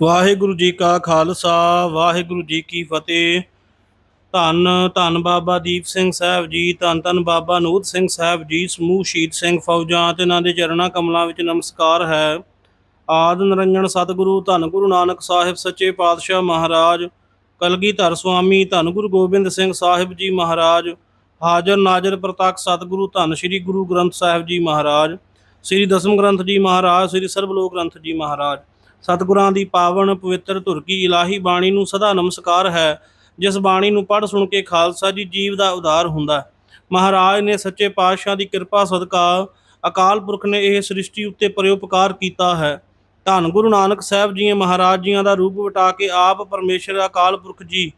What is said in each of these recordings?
ਵਾਹਿਗੁਰੂ ਜੀ ਕਾ ਖਾਲਸਾ, ਵਾਹਿਗੁਰੂ ਜੀ ਕੀ ਫਤਿਹ। ਧੰਨ ਧੰਨ ਬਾਬਾ ਦੀਪ ਸਿੰਘ ਸਾਹਿਬ ਜੀ, ਧੰਨ ਧੰਨ ਬਾਬਾ ਨੂਰ ਸਿੰਘ ਸਾਹਿਬ ਜੀ, ਸਮੂਹ ਸ਼ਹੀਦ ਸਿੰਘ ਫੌਜਾਂ ਤੇ ਇਹਨਾਂ ਦੇ ਚਰਨਾਂ ਕਮਲਾਂ ਵਿੱਚ ਨਮਸਕਾਰ ਹੈ। ਆਦ ਨਿਰੰਜਨ ਸਤਿਗੁਰੂ, ਧੰਨ ਗੁਰੂ ਨਾਨਕ ਸਾਹਿਬ ਸੱਚੇ ਪਾਤਸ਼ਾਹ ਮਹਾਰਾਜ, ਕਲਗੀਧਰ ਸੁਆਮੀ, ਧੰਨ ਗੁਰੂ ਗੋਬਿੰਦ ਸਿੰਘ ਸਾਹਿਬ ਜੀ ਮਹਾਰਾਜ, ਹਾਜ਼ਰ ਨਾਜ਼ਰ ਪ੍ਰਤੱਖ ਸਤਿਗੁਰੂ, ਧੰਨ ਸ੍ਰੀ ਗੁਰੂ ਗ੍ਰੰਥ ਸਾਹਿਬ ਜੀ ਮਹਾਰਾਜ, ਸ੍ਰੀ ਦਸਮ ਗ੍ਰੰਥ ਜੀ ਮਹਾਰਾਜ, ਸ੍ਰੀ ਸਰਬਲੋਕ ਗ੍ਰੰਥ ਜੀ ਮਹਾਰਾਜ। ਸਤਿਗੁਰਾਂ ਦੀ ਪਾਵਨ ਪਵਿੱਤਰ ਧੁਰ ਕੀ ਇਲਾਹੀ ਬਾਣੀ ਨੂੰ ਸਦਾ ਨਮਸਕਾਰ ਹੈ, ਜਿਸ ਬਾਣੀ ਨੂੰ ਪੜ੍ਹ ਸੁਣ ਕੇ ਖਾਲਸਾ ਜੀ ਜੀਵ ਦਾ ਉਦਾਰ ਹੁੰਦਾ ਹੈ। ਮਹਾਰਾਜ ਨੇ ਸੱਚੇ ਪਾਤਸ਼ਾਹ ਦੀ ਕਿਰਪਾ ਸਦਕਾ ਅਕਾਲ ਪੁਰਖ ਨੇ ਇਹ ਸ੍ਰਿਸ਼ਟੀ ਉੱਤੇ ਪਰਉਪਕਾਰ ਕੀਤਾ ਹੈ ਧੰਨ ਗੁਰੂ ਨਾਨਕ ਸਾਹਿਬ ਜੀ ਮਹਾਰਾਜ ਜੀਆਂ ਦਾ ਰੂਪ ਵਟਾ ਕੇ ਆਪ ਪਰਮੇਸ਼ਰ ਅਕਾਲ ਪੁਰਖ ਜੀ,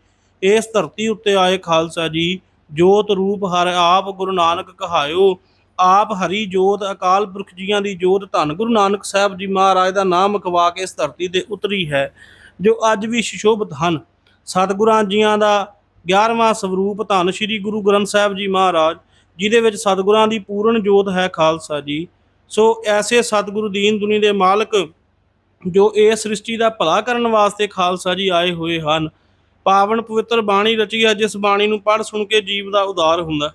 ਇਸ ਧਰਤੀ ਉੱਤੇ ਆਏ ਖਾਲਸਾ ਜੀ, ਜੋਤ ਰੂਪ ਹਰ ਆਪ ਗੁਰੂ ਨਾਨਕ ਕਹਾਇਓ ਆਪ ਹਰੀ ਜੋਤ, ਅਕਾਲ ਪੁਰਖ ਜੀਆਂ ਦੀ ਜੋਤ, ਧੰਨ ਗੁਰੂ ਨਾਨਕ ਸਾਹਿਬ ਜੀ ਮਹਾਰਾਜ ਦਾ ਨਾਮ ਅਖਵਾ ਕੇ ਇਸ ਧਰਤੀ ਤੇ ਉਤਰੀ ਹੈ, ਜੋ ਅੱਜ ਵੀ ਸ਼ਿਸ਼ੋਭਤ ਹਨ। ਸਤਿਗੁਰਾਂ ਜੀਆਂ ਦਾ 11ਵਾਂ ਸਵਰੂਪ ਧੰਨ ਸ੍ਰੀ ਗੁਰੂ ਗ੍ਰੰਥ ਸਾਹਿਬ ਜੀ ਮਹਾਰਾਜ, ਜਿਹਦੇ ਵਿੱਚ ਸਤਿਗੁਰਾਂ ਦੀ ਪੂਰਨ ਜੋਤ ਹੈ ਖਾਲਸਾ ਜੀ। ਸੋ ਐਸੇ ਸਤਿਗੁਰੂ ਦੀਨ ਦੁਨੀ ਦੇ ਮਾਲਕ, ਜੋ ਇਹ ਸ੍ਰਿਸ਼ਟੀ ਦਾ ਭਲਾ ਕਰਨ ਵਾਸਤੇ ਖਾਲਸਾ ਜੀ ਆਏ ਹੋਏ ਹਨ। ਪਾਵਨ ਪਵਿੱਤਰ ਬਾਣੀ ਰਚੀ ਹੈ, ਜਿਸ ਬਾਣੀ ਨੂੰ ਪੜ੍ਹ ਸੁਣ ਕੇ ਜੀਵ ਦਾ ਉਦਾਰ ਹੁੰਦਾ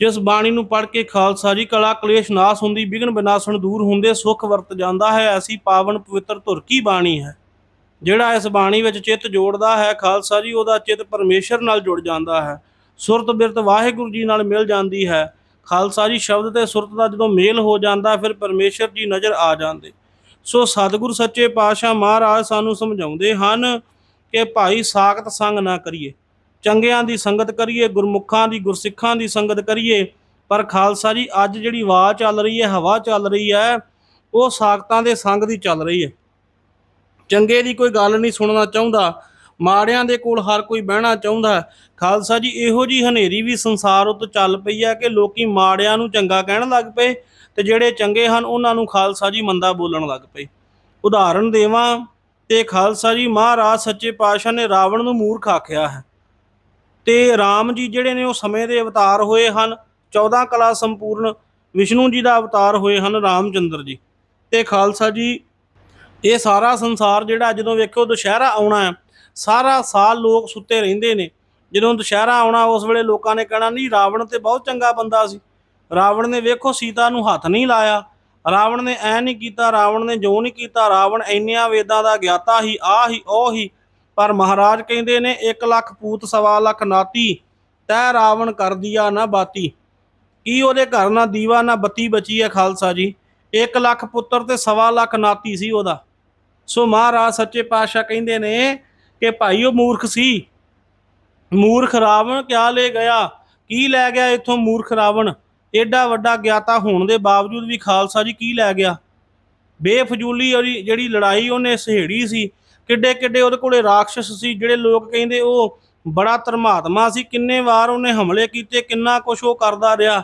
ਜਿਸ ਬਾਣੀ ਨੂੰ ਪੜ੍ਹ ਕੇ ਖਾਲਸਾ ਜੀ, ਕਲਾ, ਕਲੇਸ਼, ਨਾਸ ਹੁੰਦੀ ਵਿਗਨ ਬਿਨਾਸਣ ਦੂਰ ਹੁੰਦੇ, ਸੁਖ ਵਰਤ ਜਾਂਦਾ ਹੈ, ਐਸੀ ਪਾਵਨ ਪਵਿੱਤਰ ਧੁਰ ਕੀ ਬਾਣੀ ਹੈ? ਜਿਹੜਾ ਇਸ ਬਾਣੀ ਵਿੱਚ ਚਿੱਤ ਜੋੜਦਾ ਹੈ, ਖਾਲਸਾ ਜੀ, ਉਹਦਾ ਚਿੱਤ ਪਰਮੇਸ਼ਰ ਨਾਲ ਜੁੜ ਜਾਂਦਾ ਹੈ। ਸੁਰਤ ਬਿਰਤ ਵਾਹਿਗੁਰੂ ਜੀ ਨਾਲ ਮਿਲ ਜਾਂਦੀ ਹੈ। ਖਾਲਸਾ ਜੀ ਸ਼ਬਦ ਤੇ ਸੁਰਤ ਦਾ ਜਦੋਂ ਮੇਲ ਹੋ ਜਾਂਦਾ, ਫਿਰ ਪਰਮੇਸ਼ਰ ਜੀ ਨਜ਼ਰ ਆ ਜਾਂਦੇ। ਸੋ ਸਤਿਗੁਰ ਸੱਚੇ ਪਾਤਸ਼ਾਹ ਮਹਾਰਾਜ ਸਾਨੂੰ ਸਮਝਾਉਂਦੇ ਹਨ ਕਿ ਭਾਈ ਸਾਖਤ ਸੰਗ ਨਾ ਕਰੀਏ। ਚੰਗਿਆਂ ਦੀ ਸੰਗਤ ਕਰੀਏ, ਗੁਰਮੁਖਾਂ ਦੀ, ਗੁਰਸਿੱਖਾਂ ਦੀ ਸੰਗਤ ਕਰੀਏ। ਪਰ ਖਾਲਸਾ ਜੀ, ਅੱਜ ਜਿਹੜੀ ਵਾਹ ਚੱਲ ਰਹੀ ਹੈ, ਹਵਾ ਚੱਲ ਰਹੀ ਹੈ, ਉਹ ਸਾਖਤਾਂ ਦੇ ਸੰਗ ਦੀ ਚੱਲ ਰਹੀ ਹੈ। ਚੰਗੇ ਦੀ ਕੋਈ ਗੱਲ ਨਹੀਂ ਸੁਣਨਾ ਚਾਹੁੰਦਾ, ਮਾੜਿਆਂ ਦੇ ਕੋਲ ਹਰ ਕੋਈ ਬਹਿਣਾ ਚਾਹੁੰਦਾ। ਖਾਲਸਾ ਜੀ, ਇਹੋ ਜੀ ਹਨੇਰੀ ਵੀ ਸੰਸਾਰ ਉੱਤੇ ਚੱਲ ਪਈ ਹੈ ਕਿ ਲੋਕੀ ਮਾੜਿਆਂ ਨੂੰ ਚੰਗਾ ਕਹਿਣ ਲੱਗ ਪਏ ਤੇ ਜਿਹੜੇ ਚੰਗੇ ਹਨ, ਉਹਨਾਂ ਨੂੰ ਖਾਲਸਾ ਜੀ ਮੰਦਾ ਬੋਲਣ ਲੱਗ ਪਏ। ਉਦਾਹਰਣ ਦੇਵਾਂ ਤੇ ਖਾਲਸਾ ਜੀ, ਮਹਾਰਾਜ ਸੱਚੇ ਪਾਤਸ਼ਾਹ ਨੇ ਰਾਵਣ ਨੂੰ ਮੂਰਖ ਆਖਿਆ ਹੈ। ਤੇ ਰਾਮ ਜੀ ਜਿਹੜੇ ਨੇ ਉਹ ਸਮੇਂ ਦੇ ਅਵਤਾਰ ਹੋਏ ਹਨ। 14 ਕਲਾ ਸੰਪੂਰਨ ਵਿਸ਼ਨੂੰ ਜੀ ਦਾ ਅਵਤਾਰ ਹੋਏ ਹਨ ਰਾਮਚੰਦਰ ਜੀ। ਤੇ ਖਾਲਸਾ ਜੀ, ਇਹ ਸਾਰਾ ਸੰਸਾਰ ਜਿਹੜਾ ਜਦੋਂ ਵੇਖੋ ਦੁਸ਼ਹਿਰਾ ਆਉਣਾ ਹੈ, ਸਾਰਾ ਸਾਲ ਲੋਕ ਸੁੱਤੇ ਰਹਿੰਦੇ ਨੇ। ਜਦੋਂ ਦੁਸ਼ਹਿਰਾ ਆਉਣਾ, ਉਸ ਵੇਲੇ ਲੋਕਾਂ ਨੇ ਕਹਿਣਾ, ਨਹੀਂ, ਰਾਵਣ ਤੇ ਬਹੁਤ ਚੰਗਾ ਬੰਦਾ ਸੀ। ਰਾਵਣ ਨੇ ਵੇਖੋ ਸੀਤਾ ਨੂੰ ਹੱਥ ਨਹੀਂ ਲਾਇਆ। ਰਾਵਣ ਨੇ ਐ ਨਹੀਂ ਕੀਤਾ, ਰਾਵਣ ਨੇ ਜੋ ਨਹੀਂ ਕੀਤਾ। ਰਾਵਣ ਇੰਨਿਆਂ ਵੇਦਾਂ ਦਾ ਗਿਆਤਾ ਹੀ ਆ ਹੀ, ਉਹ ਹੀ ਪਰ ਮਹਾਰਾਜ ਕਹਿੰਦੇ ਨੇ 1 ਲੱਖ ਪੂਤ, ਸਵਾ ਲੱਖ ਨਾਤੀ, ਤੈ ਰਾਵਣ ਕਰ ਦਿਆ ਨਾ ਬਾਤੀ। ਕੀ ਉਹਦੇ ਘਰ ਨਾ ਦੀਵਾ ਨਾ ਬੱਤੀ ਬਚੀ ਹੈ ਖਾਲਸਾ ਜੀ? 1 ਲੱਖ ਪੁੱਤਰ ਤੇ ਸਵਾ ਲੱਖ ਨਾਤੀ ਸੀ ਉਹਦਾ। ਸੋ ਮਹਾਰਾਜ ਸੱਚੇ ਪਾਤਸ਼ਾਹ ਕਹਿੰਦੇ ਨੇ ਕਿ ਭਾਈ ਉਹ ਮੂਰਖ ਸੀ। ਮੂਰਖ ਰਾਵਣ ਕਿਆ ਲੈ ਗਿਆ? ਕੀ ਲੈ ਗਿਆ ਇੱਥੋਂ ਮੂਰਖ ਰਾਵਣ? ਏਡਾ ਵੱਡਾ ਗਿਆਤਾ ਹੋਣ ਦੇ ਬਾਵਜੂਦ ਵੀ ਖਾਲਸਾ ਜੀ ਕੀ ਲੈ ਗਿਆ? ਬੇਫਜ਼ੂਲੀ ਉਹਦੀ ਜਿਹੜੀ ਲੜਾਈ ਉਹਨੇ ਸਹੇੜੀ ਸੀ ਕਿੱਡੇ ਕਿੱਡੇ ਉਹਦੇ ਕੋਲੇ ਰਾਖਸ਼ ਸੀ, ਜਿਹੜੇ ਲੋਕ ਕਹਿੰਦੇ ਉਹ ਬੜਾ ਧਰਮਾਤਮਾ ਸੀ, ਕਿੰਨੇ ਵਾਰ ਉਹਨੇ ਹਮਲੇ ਕੀਤੇ, ਕਿੰਨਾ ਕੁਛ ਉਹ ਕਰਦਾ ਰਿਹਾ।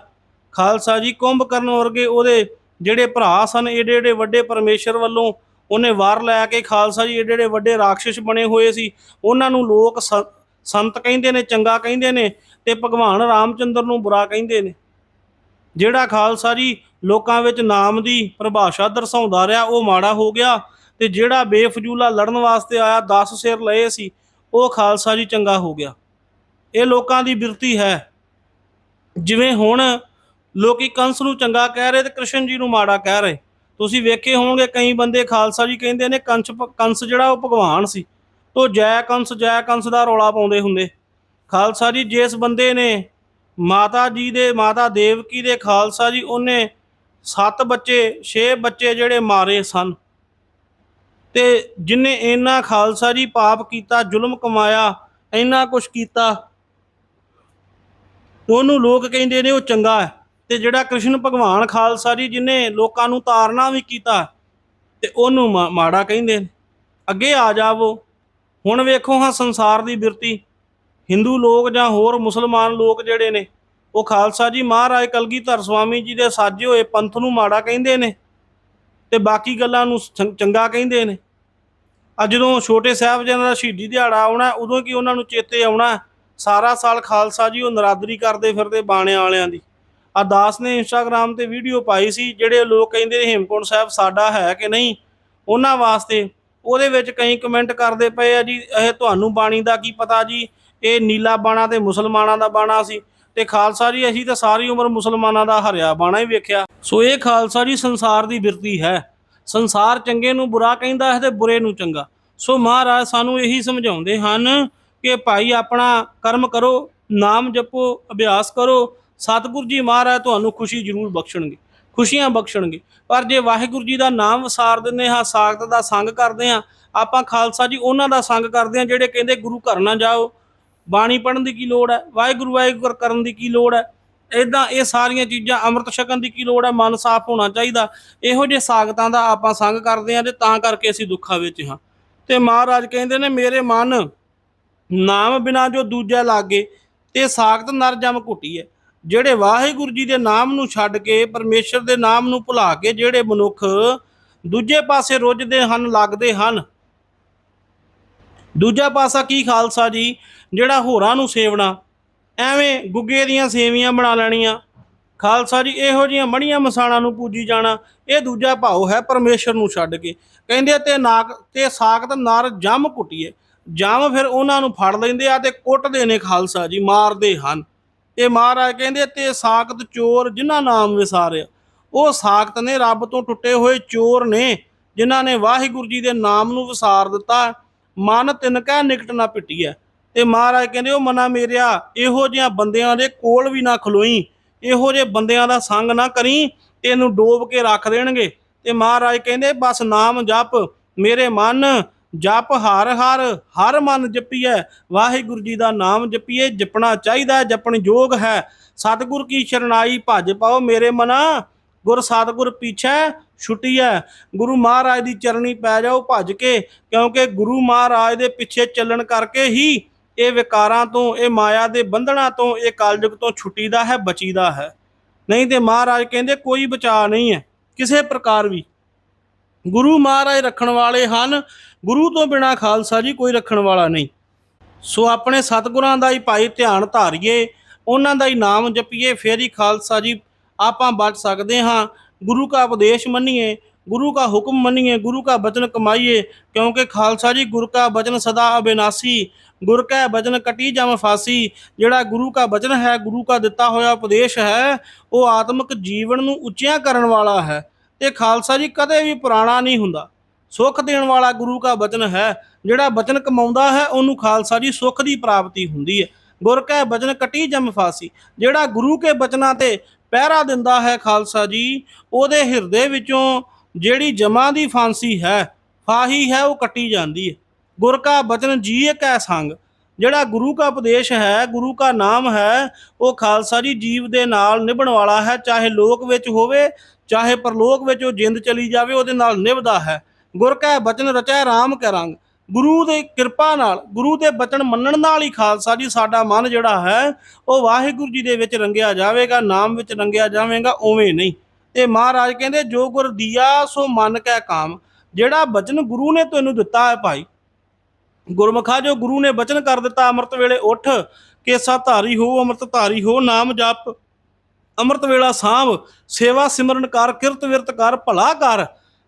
ਖਾਲਸਾ ਜੀ ਕੁੰਭਕਰਨ ਵਰਗੇ ਉਹਦੇ ਜਿਹੜੇ ਭਰਾ ਸਨ, ਏਡੇ ਏਡੇ ਵੱਡੇ ਪਰਮੇਸ਼ਰ ਵੱਲੋਂ ਉਹਨੇ ਵਾਰ ਲੈ ਕੇ ਖਾਲਸਾ ਜੀ ਏਡੇ ਏਡੇ ਵੱਡੇ ਰਾਖਸ਼ ਬਣੇ ਹੋਏ ਸੀ। ਉਹਨਾਂ ਨੂੰ ਲੋਕ ਸ- ਸੰਤ ਕਹਿੰਦੇ ਨੇ, ਚੰਗਾ ਕਹਿੰਦੇ ਨੇ ਤੇ ਭਗਵਾਨ ਰਾਮਚੰਦਰ ਨੂੰ ਬੁਰਾ ਕਹਿੰਦੇ ਨੇ। ਜਿਹੜਾ ਖਾਲਸਾ ਜੀ ਲੋਕਾਂ ਵਿੱਚ ਨਾਮ ਦੀ ਪਰਿਭਾਸ਼ਾ ਦਰਸਾਉਂਦਾ ਰਿਹਾ, ਉਹ ਮਾੜਾ ਹੋ ਗਿਆ। ਤੇ ਜਿਹੜਾ ਬੇਫਜ਼ੂਲਾ ਲੜਨ ਵਾਸਤੇ ਆਇਆ 10 ਸਿਰ ਲਏ ਸੀ, ਉਹ ਖਾਲਸਾ ਜੀ ਚੰਗਾ ਹੋ ਗਿਆ। ਇਹ ਲੋਕਾਂ ਦੀ ਬਿਰਤੀ ਹੈ। ਜਿਵੇਂ ਹੁਣ ਲੋਕੀ ਕੰਸ ਨੂੰ ਚੰਗਾ ਕਹਿ ਰਹੇ ਤੇ ਕ੍ਰਿਸ਼ਨ ਜੀ ਨੂੰ ਮਾੜਾ ਕਹਿ ਰਹੇ। ਤੁਸੀਂ ਵੇਖੇ ਹੋਣਗੇ ਕਈ ਬੰਦੇ ਖਾਲਸਾ ਜੀ ਕਹਿੰਦੇ ਨੇ, ਕੰਸ ਕੰਸ ਜਿਹੜਾ ਉਹ ਭਗਵਾਨ ਸੀ। ਤੋ ਜੈ ਕੰਸ ਜੈ ਕੰਸ ਦਾ ਰੌਲਾ ਪਾਉਂਦੇ ਹੁੰਦੇ। ਖਾਲਸਾ ਜੀ ਜਿਸ ਬੰਦੇ ਨੇ ਮਾਤਾ ਜੀ ਦੇ, ਮਾਤਾ ਦੇਵਕੀ ਦੇ ਖਾਲਸਾ ਜੀ, ਉਹਨੇ ਸੱਤ ਬੱਚੇ, ਛੇ ਬੱਚੇ ਜਿਹੜੇ ਮਾਰੇ ਸਨ। ਤੇ ਜਿਨੇ ਇੰਨਾ ਖਾਲਸਾ ਜੀ ਪਾਪ ਕੀਤਾ, ਜ਼ੁਲਮ ਕਮਾਇਆ, ਇੰਨਾ ਕੁਛ ਕੀਤਾ, ਉਹਨੂੰ ਲੋਕ ਕਹਿੰਦੇ ਨੇ ਉਹ ਚੰਗਾ ਹੈ। ਤੇ ਜਿਹੜਾ ਕ੍ਰਿਸ਼ਨ ਭਗਵਾਨ ਖਾਲਸਾ ਜੀ ਜਿਨੇ ਲੋਕਾਂ ਨੂੰ ਤਾਰਨਾ ਵੀ ਕੀਤਾ, ਤੇ ਉਹਨੂੰ ਮਾ- ਮਾੜਾ ਕਹਿੰਦੇ ਨੇ। ਅੱਗੇ ਆ ਜਾਵੋ। ਹੁਣ ਵੇਖੋ ਹਾਂ ਸੰਸਾਰ ਦੀ ਬਿਰਤੀ। ਹਿੰਦੂ ਲੋਕ ਜਾਂ ਹੋਰ ਮੁਸਲਮਾਨ ਲੋਕ ਜਿਹੜੇ ਨੇ, ਉਹ ਖਾਲਸਾ ਜੀ ਮਹਾਰਾਜ ਕਲਗੀਧਰ ਸਵਾਮੀ ਜੀ ਦੇ ਸਾਜੇ ਹੋਏ ਪੰਥ ਨੂੰ ਮਾੜਾ ਕਹਿੰਦੇ ਨੇ। ਤੇ ਬਾਕੀ ਗੱਲਾਂ ਨੂੰ ਚੰ- ਚੰਗਾ ਕਹਿੰਦੇ ਨੇ। ਆ ਜਦੋਂ ਛੋਟੇ ਸਾਹਿਬਜ਼ਾਦਿਆਂ ਦਾ ਸ਼ਹੀਦੀ ਦਿਹਾੜਾ ਆਉਣਾ, ਉਦੋਂ ਕੀ ਉਹਨਾਂ ਨੂੰ ਚੇਤੇ ਆਉਣਾ? ਸਾਰਾ ਸਾਲ ਖਾਲਸਾ ਜੀ ਉਹ ਨਰਾਦਰੀ ਕਰਦੇ ਫਿਰਦੇ ਬਾਣਿਆਂ ਵਾਲਿਆਂ ਦੀ। ਆ ਦਾਸ ਨੇ ਇੰਸਟਾਗ੍ਰam ਤੇ ਵੀਡੀਓ ਪਾਈ ਸੀ, ਜਿਹੜੇ ਲੋਕ ਕਹਿੰਦੇ ਹੇਮਕੁੰਟ ਸਾਹਿਬ ਸਾਡਾ ਹੈ ਕਿ ਨਹੀਂ, ਉਹਨਾਂ ਵਾਸਤੇ ਉਹਦੇ ਵਿੱਚ ਕਈ ਕਮੈਂਟ ਕਰਦੇ ਪਏ ਆ ਜੀ, ਇਹ ਤੁਹਾਨੂੰ ਬਾਣੀ ਦਾ ਕੀ ਪਤਾ ਜੀ? ਇਹ ਨੀਲਾ ਬਾਣਾ ਤੇ ਮੁਸਲਮਾਨਾਂ ਦਾ ਬਾਣਾ ਸੀ। ਤੇ ਖਾਲਸਾ ਜੀ, ਅਸੀਂ ਤਾਂ ਸਾਰੀ ਉਮਰ ਮੁਸਲਮਾਨਾਂ ਦਾ ਹਰਿਆ ਬਾਣਾ ਹੀ ਵੇਖਿਆ। ਸੋ ਇਹ ਖਾਲਸਾ ਜੀ ਸੰਸਾਰ ਦੀ ਬਿਰਤੀ ਹੈ। ਸੰਸਾਰ ਚੰਗੇ ਨੂੰ ਬੁਰਾ ਕਹਿੰਦਾ ਹੈ ਤੇ ਬੁਰੇ ਨੂੰ ਚੰਗਾ। ਸੋ ਮਹਾਰਾਜ ਸਾਨੂੰ ਇਹੀ ਸਮਝਾਉਂਦੇ ਹਨ ਕਿ ਭਾਈ ਆਪਣਾ ਕਰਮ ਕਰੋ, ਨਾਮ ਜਪੋ, ਅਭਿਆਸ ਕਰੋ। ਸਤਿਗੁਰੂ ਜੀ ਮਹਾਰਾਜ ਤੁਹਾਨੂੰ ਖੁਸ਼ੀ ਜ਼ਰੂਰ ਬਖਸ਼ਣਗੇ, ਖੁਸ਼ੀਆਂ ਬਖਸ਼ਣਗੇ। ਪਰ ਜੇ ਵਾਹਿਗੁਰੂ ਜੀ ਦਾ ਨਾਮ ਵਸਾਰ ਦਿੰਦੇ ਹਾਂ, ਸਾਖਤ ਦਾ ਸੰਗ ਕਰਦੇ ਹਾਂ, ਆਪਾਂ ਖਾਲਸਾ ਜੀ ਉਹਨਾਂ ਦਾ ਸੰਗ ਕਰਦੇ ਹਾਂ ਜਿਹੜੇ ਕਹਿੰਦੇ ਗੁਰੂ ਘਰ ਨਾ ਜਾਓ। ਬਾਣੀ ਪੜਨ ਦੀ ਕੀ ਲੋੜ ਹੈ? ਵਾਹਿਗੁਰੂ ਵਾਹਿਗੁਰੂ ਕਰਨ ਦੀ ਕੀ ਲੋੜ ਹੈ? ਇਦਾਂ ਇਹ ਸਾਰੀਆਂ ਚੀਜ਼ਾਂ ਅੰਮ੍ਰਿਤ ਛਕਣ ਦੀ ਕੀ ਲੋੜ ਹੈ? ਮਨ ਸਾਫ਼ ਹੋਣਾ ਚਾਹੀਦਾ। ਇਹੋ ਜਿਹੇ ਸਾਗਤਾਂ ਦਾ ਆਪਾਂ ਸੰਗ ਕਰਦੇ ਹਾਂ ਤੇ ਤਾਂ ਕਰਕੇ ਅਸੀਂ ਦੁੱਖਾਂ ਵਿੱਚ ਹਾਂ। ਤੇ ਮਹਾਰਾਜ ਕਹਿੰਦੇ ਨੇ, ਮੇਰੇ ਮਨ ਨਾਮ ਬਿਨਾ ਜੋ ਦੂਜਾ ਲਾਗੇ, ਤੇ ਸਾਖਤ ਨਰ ਜਮ ਘੁੱਟੀ ਹੈ ਜਿਹੜੇ ਵਾਹਿਗੁਰੂ ਜੀ ਦੇ ਨਾਮ ਨੂੰ ਛੱਡ ਕੇ, ਪਰਮੇਸ਼ਰ ਦੇ ਨਾਮ ਨੂੰ ਭੁਲਾ ਕੇ ਜਿਹੜੇ ਮਨੁੱਖ ਦੂਜੇ ਪਾਸੇ ਰੁੱਝਦੇ ਹਨ, ਲੱਗਦੇ ਹਨ। ਦੂਜਾ ਪਾਸਾ ਕੀ ਖਾਲਸਾ ਜੀ? ਜਿਹੜਾ ਹੋਰਾਂ ਨੂੰ ਸੇਵਣਾ ਐਵੇਂ ਗੁੱਗੇ ਦੀਆਂ ਸੇਵੀਆਂ ਬਣਾ ਲੈਣੀਆਂ। ਖਾਲਸਾ ਜੀ, ਇਹੋ ਜਿਹੀਆਂ ਮੜੀਆਂ ਮਸਾਣਾ ਨੂੰ ਪੂਜੀ ਜਾਣਾ, ਇਹ ਦੂਜਾ ਭਾਉ ਹੈ ਪਰਮੇਸ਼ਰ ਨੂੰ ਛੱਡ ਕੇ। ਕਹਿੰਦੇ ਤੇ ਨਾਕ ਤੇ ਸਾਖਤ ਨਰ ਜੰਮ ਕੁੱਟੀਏ। ਜੰਮ ਫਿਰ ਉਹਨਾਂ ਨੂੰ ਫੜ ਲੈਂਦੇ ਆ ਤੇ ਕੁੱਟਦੇ ਨੇ ਖਾਲਸਾ ਜੀ, ਮਾਰਦੇ ਹਨ। ਤੇ ਮਹਾਰਾਜ ਕਹਿੰਦੇ, ਤੇ ਸਾਖਤ ਚੋਰ ਜਿਨ੍ਹਾਂ ਨਾਮ ਵਿਸਾਰਿਆ? ਉਹ ਸਾਖਤ ਨੇ ਰੱਬ ਤੋਂ ਟੁੱਟੇ ਹੋਏ ਚੋਰ ਨੇ, ਜਿਨ੍ਹਾਂ ਨੇ ਵਾਹਿਗੁਰੂ ਜੀ ਦੇ ਨਾਮ ਨੂੰ ਵਿਸਾਰ ਦਿੱਤਾ। ਮਨ ਤਿਨਕਾ ਨਿਕਟ ਨਾ ਪਿੱਟੀਐ। ਤੇ ਮਹਾਰਾਜ ਕਹਿੰਦੇ ਉਹ ਮਨਾ ਮੇਰਿਆ, ਇਹੋ ਜਿਹਾ ਬੰਦਿਆਂ ਦੇ ਕੋਲ ਵੀ ਨਾ ਖਲੋਈ, ਇਹੋ ਜਿਹੇ ਬੰਦਿਆਂ ਦਾ ਸੰਗ ਨਾ ਕਰੀ, ਤੈਨੂੰ ਡੋਬ ਕੇ ਰੱਖ ਦੇਣਗੇ। ਤੇ ਮਹਾਰਾਜ ਕਹਿੰਦੇ, ਬਸ ਨਾਮ ਜਪ, ਮੇਰੇ ਮਨ ਜਪ ਹਰ ਹਰ ਹਰ ਮਨ ਜਪੀਐ, ਵਾਹਿਗੁਰੂ ਜੀ ਦਾ ਨਾਮ ਜਪੀਏ, ਜਪਣਾ ਚਾਹੀਦਾ, ਜਪਣ ਯੋਗ ਹੈ। ਸਤਿਗੁਰ ਕੀ ਸ਼ਰਨਾਈ, ਭਜ ਪਾਓ ਮੇਰੇ ਮਨਾ, ਗੁਰ ਸਤਿਗੁਰ ਛੁੱਟੀ ਹੈ ਗੁਰੂ ਮਹਾਰਾਜ ਦੀ ਚਰਣੀ ਪੈ ਜਾਓ ਭੱਜ ਕੇ, ਕਿਉਂਕਿ ਗੁਰੂ ਮਹਾਰਾਜ ਦੇ ਪਿੱਛੇ ਚੱਲਣ ਕਰਕੇ ਹੀ ਇਹ ਵਿਕਾਰਾਂ ਤੋਂ, ਇਹ ਮਾਇਆ ਦੇ ਬੰਧਨਾਂ ਤੋਂ, ਇਹ ਕਲਯੁਗ ਤੋਂ ਛੁੱਟੀ ਦਾ ਹੈ ਬਚੀ ਦਾ ਹੈ। ਨਹੀਂ ਤੇ ਮਹਾਰਾਜ ਕਹਿੰਦੇ ਕੋਈ ਬਚਾ ਨਹੀਂ ਹੈ, ਕਿਸੇ ਪ੍ਰਕਾਰ ਵੀ। ਗੁਰੂ ਮਹਾਰਾਜ ਰੱਖਣ ਵਾਲੇ ਹਨ, ਗੁਰੂ ਤੋਂ ਬਿਨਾ ਖਾਲਸਾ ਜੀ ਕੋਈ ਰੱਖਣ ਵਾਲਾ ਨਹੀਂ। ਸੋ ਆਪਣੇ ਸਤਿਗੁਰਾਂ ਦਾ ਹੀ ਭਾਈ ਧਿਆਨ ਧਾਰੀਏ, ਉਹਨਾਂ ਦਾ ਹੀ ਨਾਮ ਜਪੀਏ, ਫੇਰ ਹੀ ਖਾਲਸਾ ਜੀ ਆਪਾਂ ਬਚ ਸਕਦੇ ਹਾਂ। ਗੁਰੂ ਦਾ ਉਪਦੇਸ਼ ਮੰਨੀਏ ਗੁਰੂ ਦਾ ਹੁਕਮ ਮੰਨੀਏ, ਗੁਰੂ ਦਾ ਬਚਨ ਕਮਾਈਏ, ਕਿਉਂਕਿ ਖਾਲਸਾ ਜੀ ਗੁਰ ਕਾ ਬਚਨ ਸਦਾ ਅਬਿਨਾਸੀ, ਗੁਰ ਕਾ ਬਚਨ ਕਟੀ ਜਮ ਫਾਸੀ, ਜਿਹੜਾ ਗੁਰੂ ਕਾ ਬਚਨ ਹੈ, ਗੁਰੂ ਕਾ ਦਿੱਤਾ ਹੋਇਆ ਉਪਦੇਸ਼ ਹੈ, ਉਹ ਆਤਮਿਕ ਜੀਵਨ ਨੂੰ ਉੱਚਿਆਂ ਕਰਨ ਵਾਲਾ ਹੈ, ਤੇ ਖਾਲਸਾ ਜੀ ਕਦੇ ਵੀ ਪੁਰਾਣਾ ਨਹੀਂ ਹੁੰਦਾ। ਸੁੱਖ ਦੇਣ ਵਾਲਾ ਗੁਰੂ ਕਾ ਬਚਨ ਹੈ, ਜਿਹੜਾ ਬਚਨ ਕਮਾਉਂਦਾ ਹੈ, ਉਹਨੂੰ ਖਾਲਸਾ ਜੀ ਸੁੱਖ ਦੀ ਪ੍ਰਾਪਤੀ ਹੁੰਦੀ ਹੈ। ਗੁਰ ਕੈ ਬਚਨ ਕਟੀ ਜਮ ਫਾਸੀ, ਜਿਹੜਾ ਗੁਰੂ ਕੇ ਬਚਨਾਂ ਤੇ ਪਹਿਰਾ ਦਿੰਦਾ ਹੈ ਖਾਲਸਾ ਜੀ, ਉਹਦੇ ਹਿਰਦੇ ਵਿੱਚੋਂ ਜਿਹੜੀ ਜਮਾਂ ਦੀ ਫਾਂਸੀ ਹੈ, ਫਾਹੀ ਹੈ, ਉਹ ਕੱਟੀ ਜਾਂਦੀ ਹੈ। ਗੁਰ ਕਾ ਬਚਨ ਜੀਏ ਕੈ ਸੰਗ। ਜਿਹੜਾ ਗੁਰੂ ਕਾ ਉਪਦੇਸ਼ ਹੈ, ਗੁਰੂ ਕਾ ਨਾਮ ਹੈ, ਉਹ ਖਾਲਸਾ ਜੀ ਜੀਵ ਦੇ ਨਾਲ ਨਿਭਣ ਵਾਲਾ ਹੈ। ਚਾਹੇ ਲੋਕ ਵਿੱਚ ਹੋਵੇ, ਚਾਹੇ ਪਰਲੋਕ ਵਿੱਚ ਉਹ ਜਿੰਦ ਚਲੀ ਜਾਵੇ, ਉਹਦੇ ਨਾਲ ਨਿਭਦਾ ਹੈ। ਗੁਰ ਕੈ ਬਚਨ ਰਚੈ ਰਾਮ ਕੈ ਰੰਗ। ਗੁਰੂ ਦੇ ਕਿਰਪਾ ਨਾਲ, ਗੁਰੂ ਦੇ ਬਚਨ ਮੰਨਣ ਨਾਲ ਹੀ ਖਾਲਸਾ ਜੀ ਸਾਡਾ ਮਨ ਜਿਹੜਾ ਹੈ, ਉਹ ਵਾਹਿਗੁਰੂ ਜੀ ਦੇ ਵਿੱਚ ਰੰਗਿਆ ਜਾਵੇਗਾ, ਨਾਮ ਵਿੱਚ ਰੰਗਿਆ ਜਾਵੇਗਾ, ਉਵੇਂ ਨਹੀਂ। ਤੇ ਮਹਾਰਾਜ ਕਹਿੰਦੇ, ਜੋ ਗੁਰ ਦੀਆ, ਸੋ ਮਨ ਕੈ ਕਾਮ। ਜਿਹੜਾ ਬਚਨ ਗੁਰੂ ਨੇ ਤੈਨੂੰ ਦਿੱਤਾ ਹੈ ਭਾਈ, ਗੁਰਮੁਖਾ ਜੋ ਗੁਰੂ ਨੇ ਬਚਨ ਕਰ ਦਿੱਤਾ, ਅੰਮ੍ਰਿਤ ਵੇਲੇ ਉੱਠ, ਕੇਸਾ ਧਾਰੀ ਹੋ, ਅੰਮ੍ਰਿਤ ਧਾਰੀ ਹੋ, ਨਾਮ ਜਪ। ਅੰਮ੍ਰਿਤ ਵੇਲਾ ਸਾਂਭ, ਸੇਵਾ ਸਿਮਰਨ ਕਰ, ਕਿਰਤ ਵਿਰਤ ਕਰ, ਭਲਾ ਕਰ।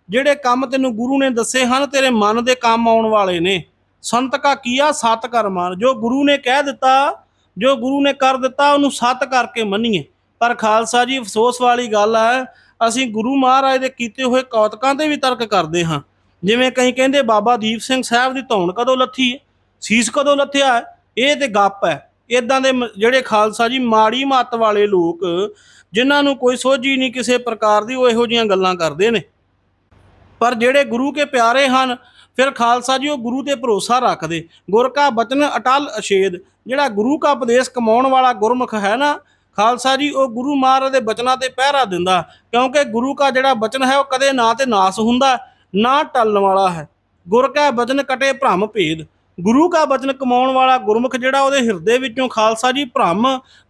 ਜਿਹੜੇ ਕੰਮ ਤੈਨੂੰ ਗੁਰੂ ਨੇ ਦੱਸੇ ਹਨ, ਤੇਰੇ ਮਨ ਦੇ ਕੰਮ ਆਉਣ ਵਾਲੇ ਨੇ। ਸੰਤ ਕਾ ਕੀਆ ਸਤ ਕਰ ਮਾਨ ਜੋ ਗੁਰੂ ਨੇ ਕਹਿ ਦਿੱਤਾ, ਜੋ ਗੁਰੂ ਨੇ ਕਰ ਦਿੱਤਾ, ਉਹਨੂੰ ਸਤ ਕਰਕੇ ਮੰਨੀਏ। ਪਰ ਖਾਲਸਾ ਜੀ, ਅਫਸੋਸ ਵਾਲੀ ਗੱਲ ਹੈ, ਅਸੀਂ ਗੁਰੂ ਮਹਾਰਾਜ ਦੇ ਕੀਤੇ ਹੋਏ ਕੌਤਕਾਂ ਤੇ ਵੀ ਤਰਕ ਕਰਦੇ ਹਾਂ। ਜਿਵੇਂ ਕਈ ਕਹਿੰਦੇ, ਬਾਬਾ ਦੀਪ ਸਿੰਘ ਸਾਹਿਬ ਦੀ ਧੌਣ ਕਦੋਂ ਲੱਥੀ ਸੀਸ ਕਦੋਂ ਲੱਥਿਆ ਇਹ ਤੇ ਗੱਪ ਹੈ। ਇਦਾਂ ਦੇ ਜਿਹੜੇ ਖਾਲਸਾ ਜੀ, ਮਾੜੀ ਮੱਤ ਵਾਲੇ ਲੋਕ, ਜਿਨ੍ਹਾਂ ਨੂੰ ਕੋਈ ਸੋਝੀ ਨਹੀਂ ਕਿਸੇ ਪ੍ਰਕਾਰ ਦੀ, ਉਹ ਇਹੋ ਜੀਆਂ ਗੱਲਾਂ ਕਰਦੇ ਨੇ। ਪਰ ਜਿਹੜੇ ਗੁਰੂ ਕੇ ਪਿਆਰੇ ਹਨ, ਫਿਰ ਖਾਲਸਾ ਜੀ, ਉਹ ਗੁਰੂ ਤੇ ਭਰੋਸਾ ਰੱਖਦੇ। ਗੁਰ ਕਾ ਬਚਨ ਅਟਲ ਅਸ਼ੇਦ ਜਿਹੜਾ ਗੁਰੂ ਕਾ ਉਪਦੇਸ਼ ਕਮਾਉਣ ਵਾਲਾ ਗੁਰਮੁਖ ਹੈ ਨਾ ਖਾਲਸਾ ਜੀ, ਉਹ ਗੁਰੂ ਮਹਾਰਾਜ ਦੇ ਬਚਨਾਂ ਤੇ ਪਹਿਰਾ ਦਿੰਦਾ, ਕਿਉਂਕਿ ਗੁਰੂ ਕਾ ਜਿਹੜਾ ਬਚਨ ਹੈ, ਉਹ ਕਦੇ ਨਾ ਤੇ ਨਾਸ ਹੁੰਦਾ, ਨਾ ਟਲਣ ਵਾਲਾ ਹੈ। ਗੁਰ ਕਾ ਬਚਨ ਕਟੇ ਭ੍ਰਮ ਭੇਦ। ਗੁਰੂ ਕਾ ਬਚਨ ਕਮਾਉਣ ਵਾਲਾ ਗੁਰਮੁਖ ਜਿਹੜਾ, ਉਹਦੇ ਹਿਰਦੇ ਵਿੱਚੋਂ ਖਾਲਸਾ ਜੀ ਭ੍ਰਮ,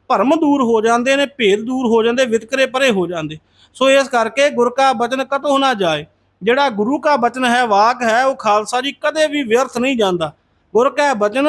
ਭਰਮ ਦੂਰ ਹੋ ਜਾਂਦੇ ਨੇ, ਭੇਦ ਦੂਰ ਹੋ ਜਾਂਦੇ, ਵਿਤਕਰੇ ਪਰੇ ਹੋ ਜਾਂਦੇ। ਸੋ ਇਸ ਕਰਕੇ ਗੁਰ ਕਾ ਬਚਨ ਕਤੋ ਨਾ ਜਾਏ। ਜਿਹੜਾ ਗੁਰੂ ਕਾ ਬਚਨ ਹੈ, ਵਾਕ ਹੈ, ਉਹ ਖਾਲਸਾ ਜੀ ਕਦੇ ਵੀ ਵਿਅਰਥ ਨਹੀਂ ਜਾਂਦਾ। ਗੁਰ ਕਾ ਬਚਨ,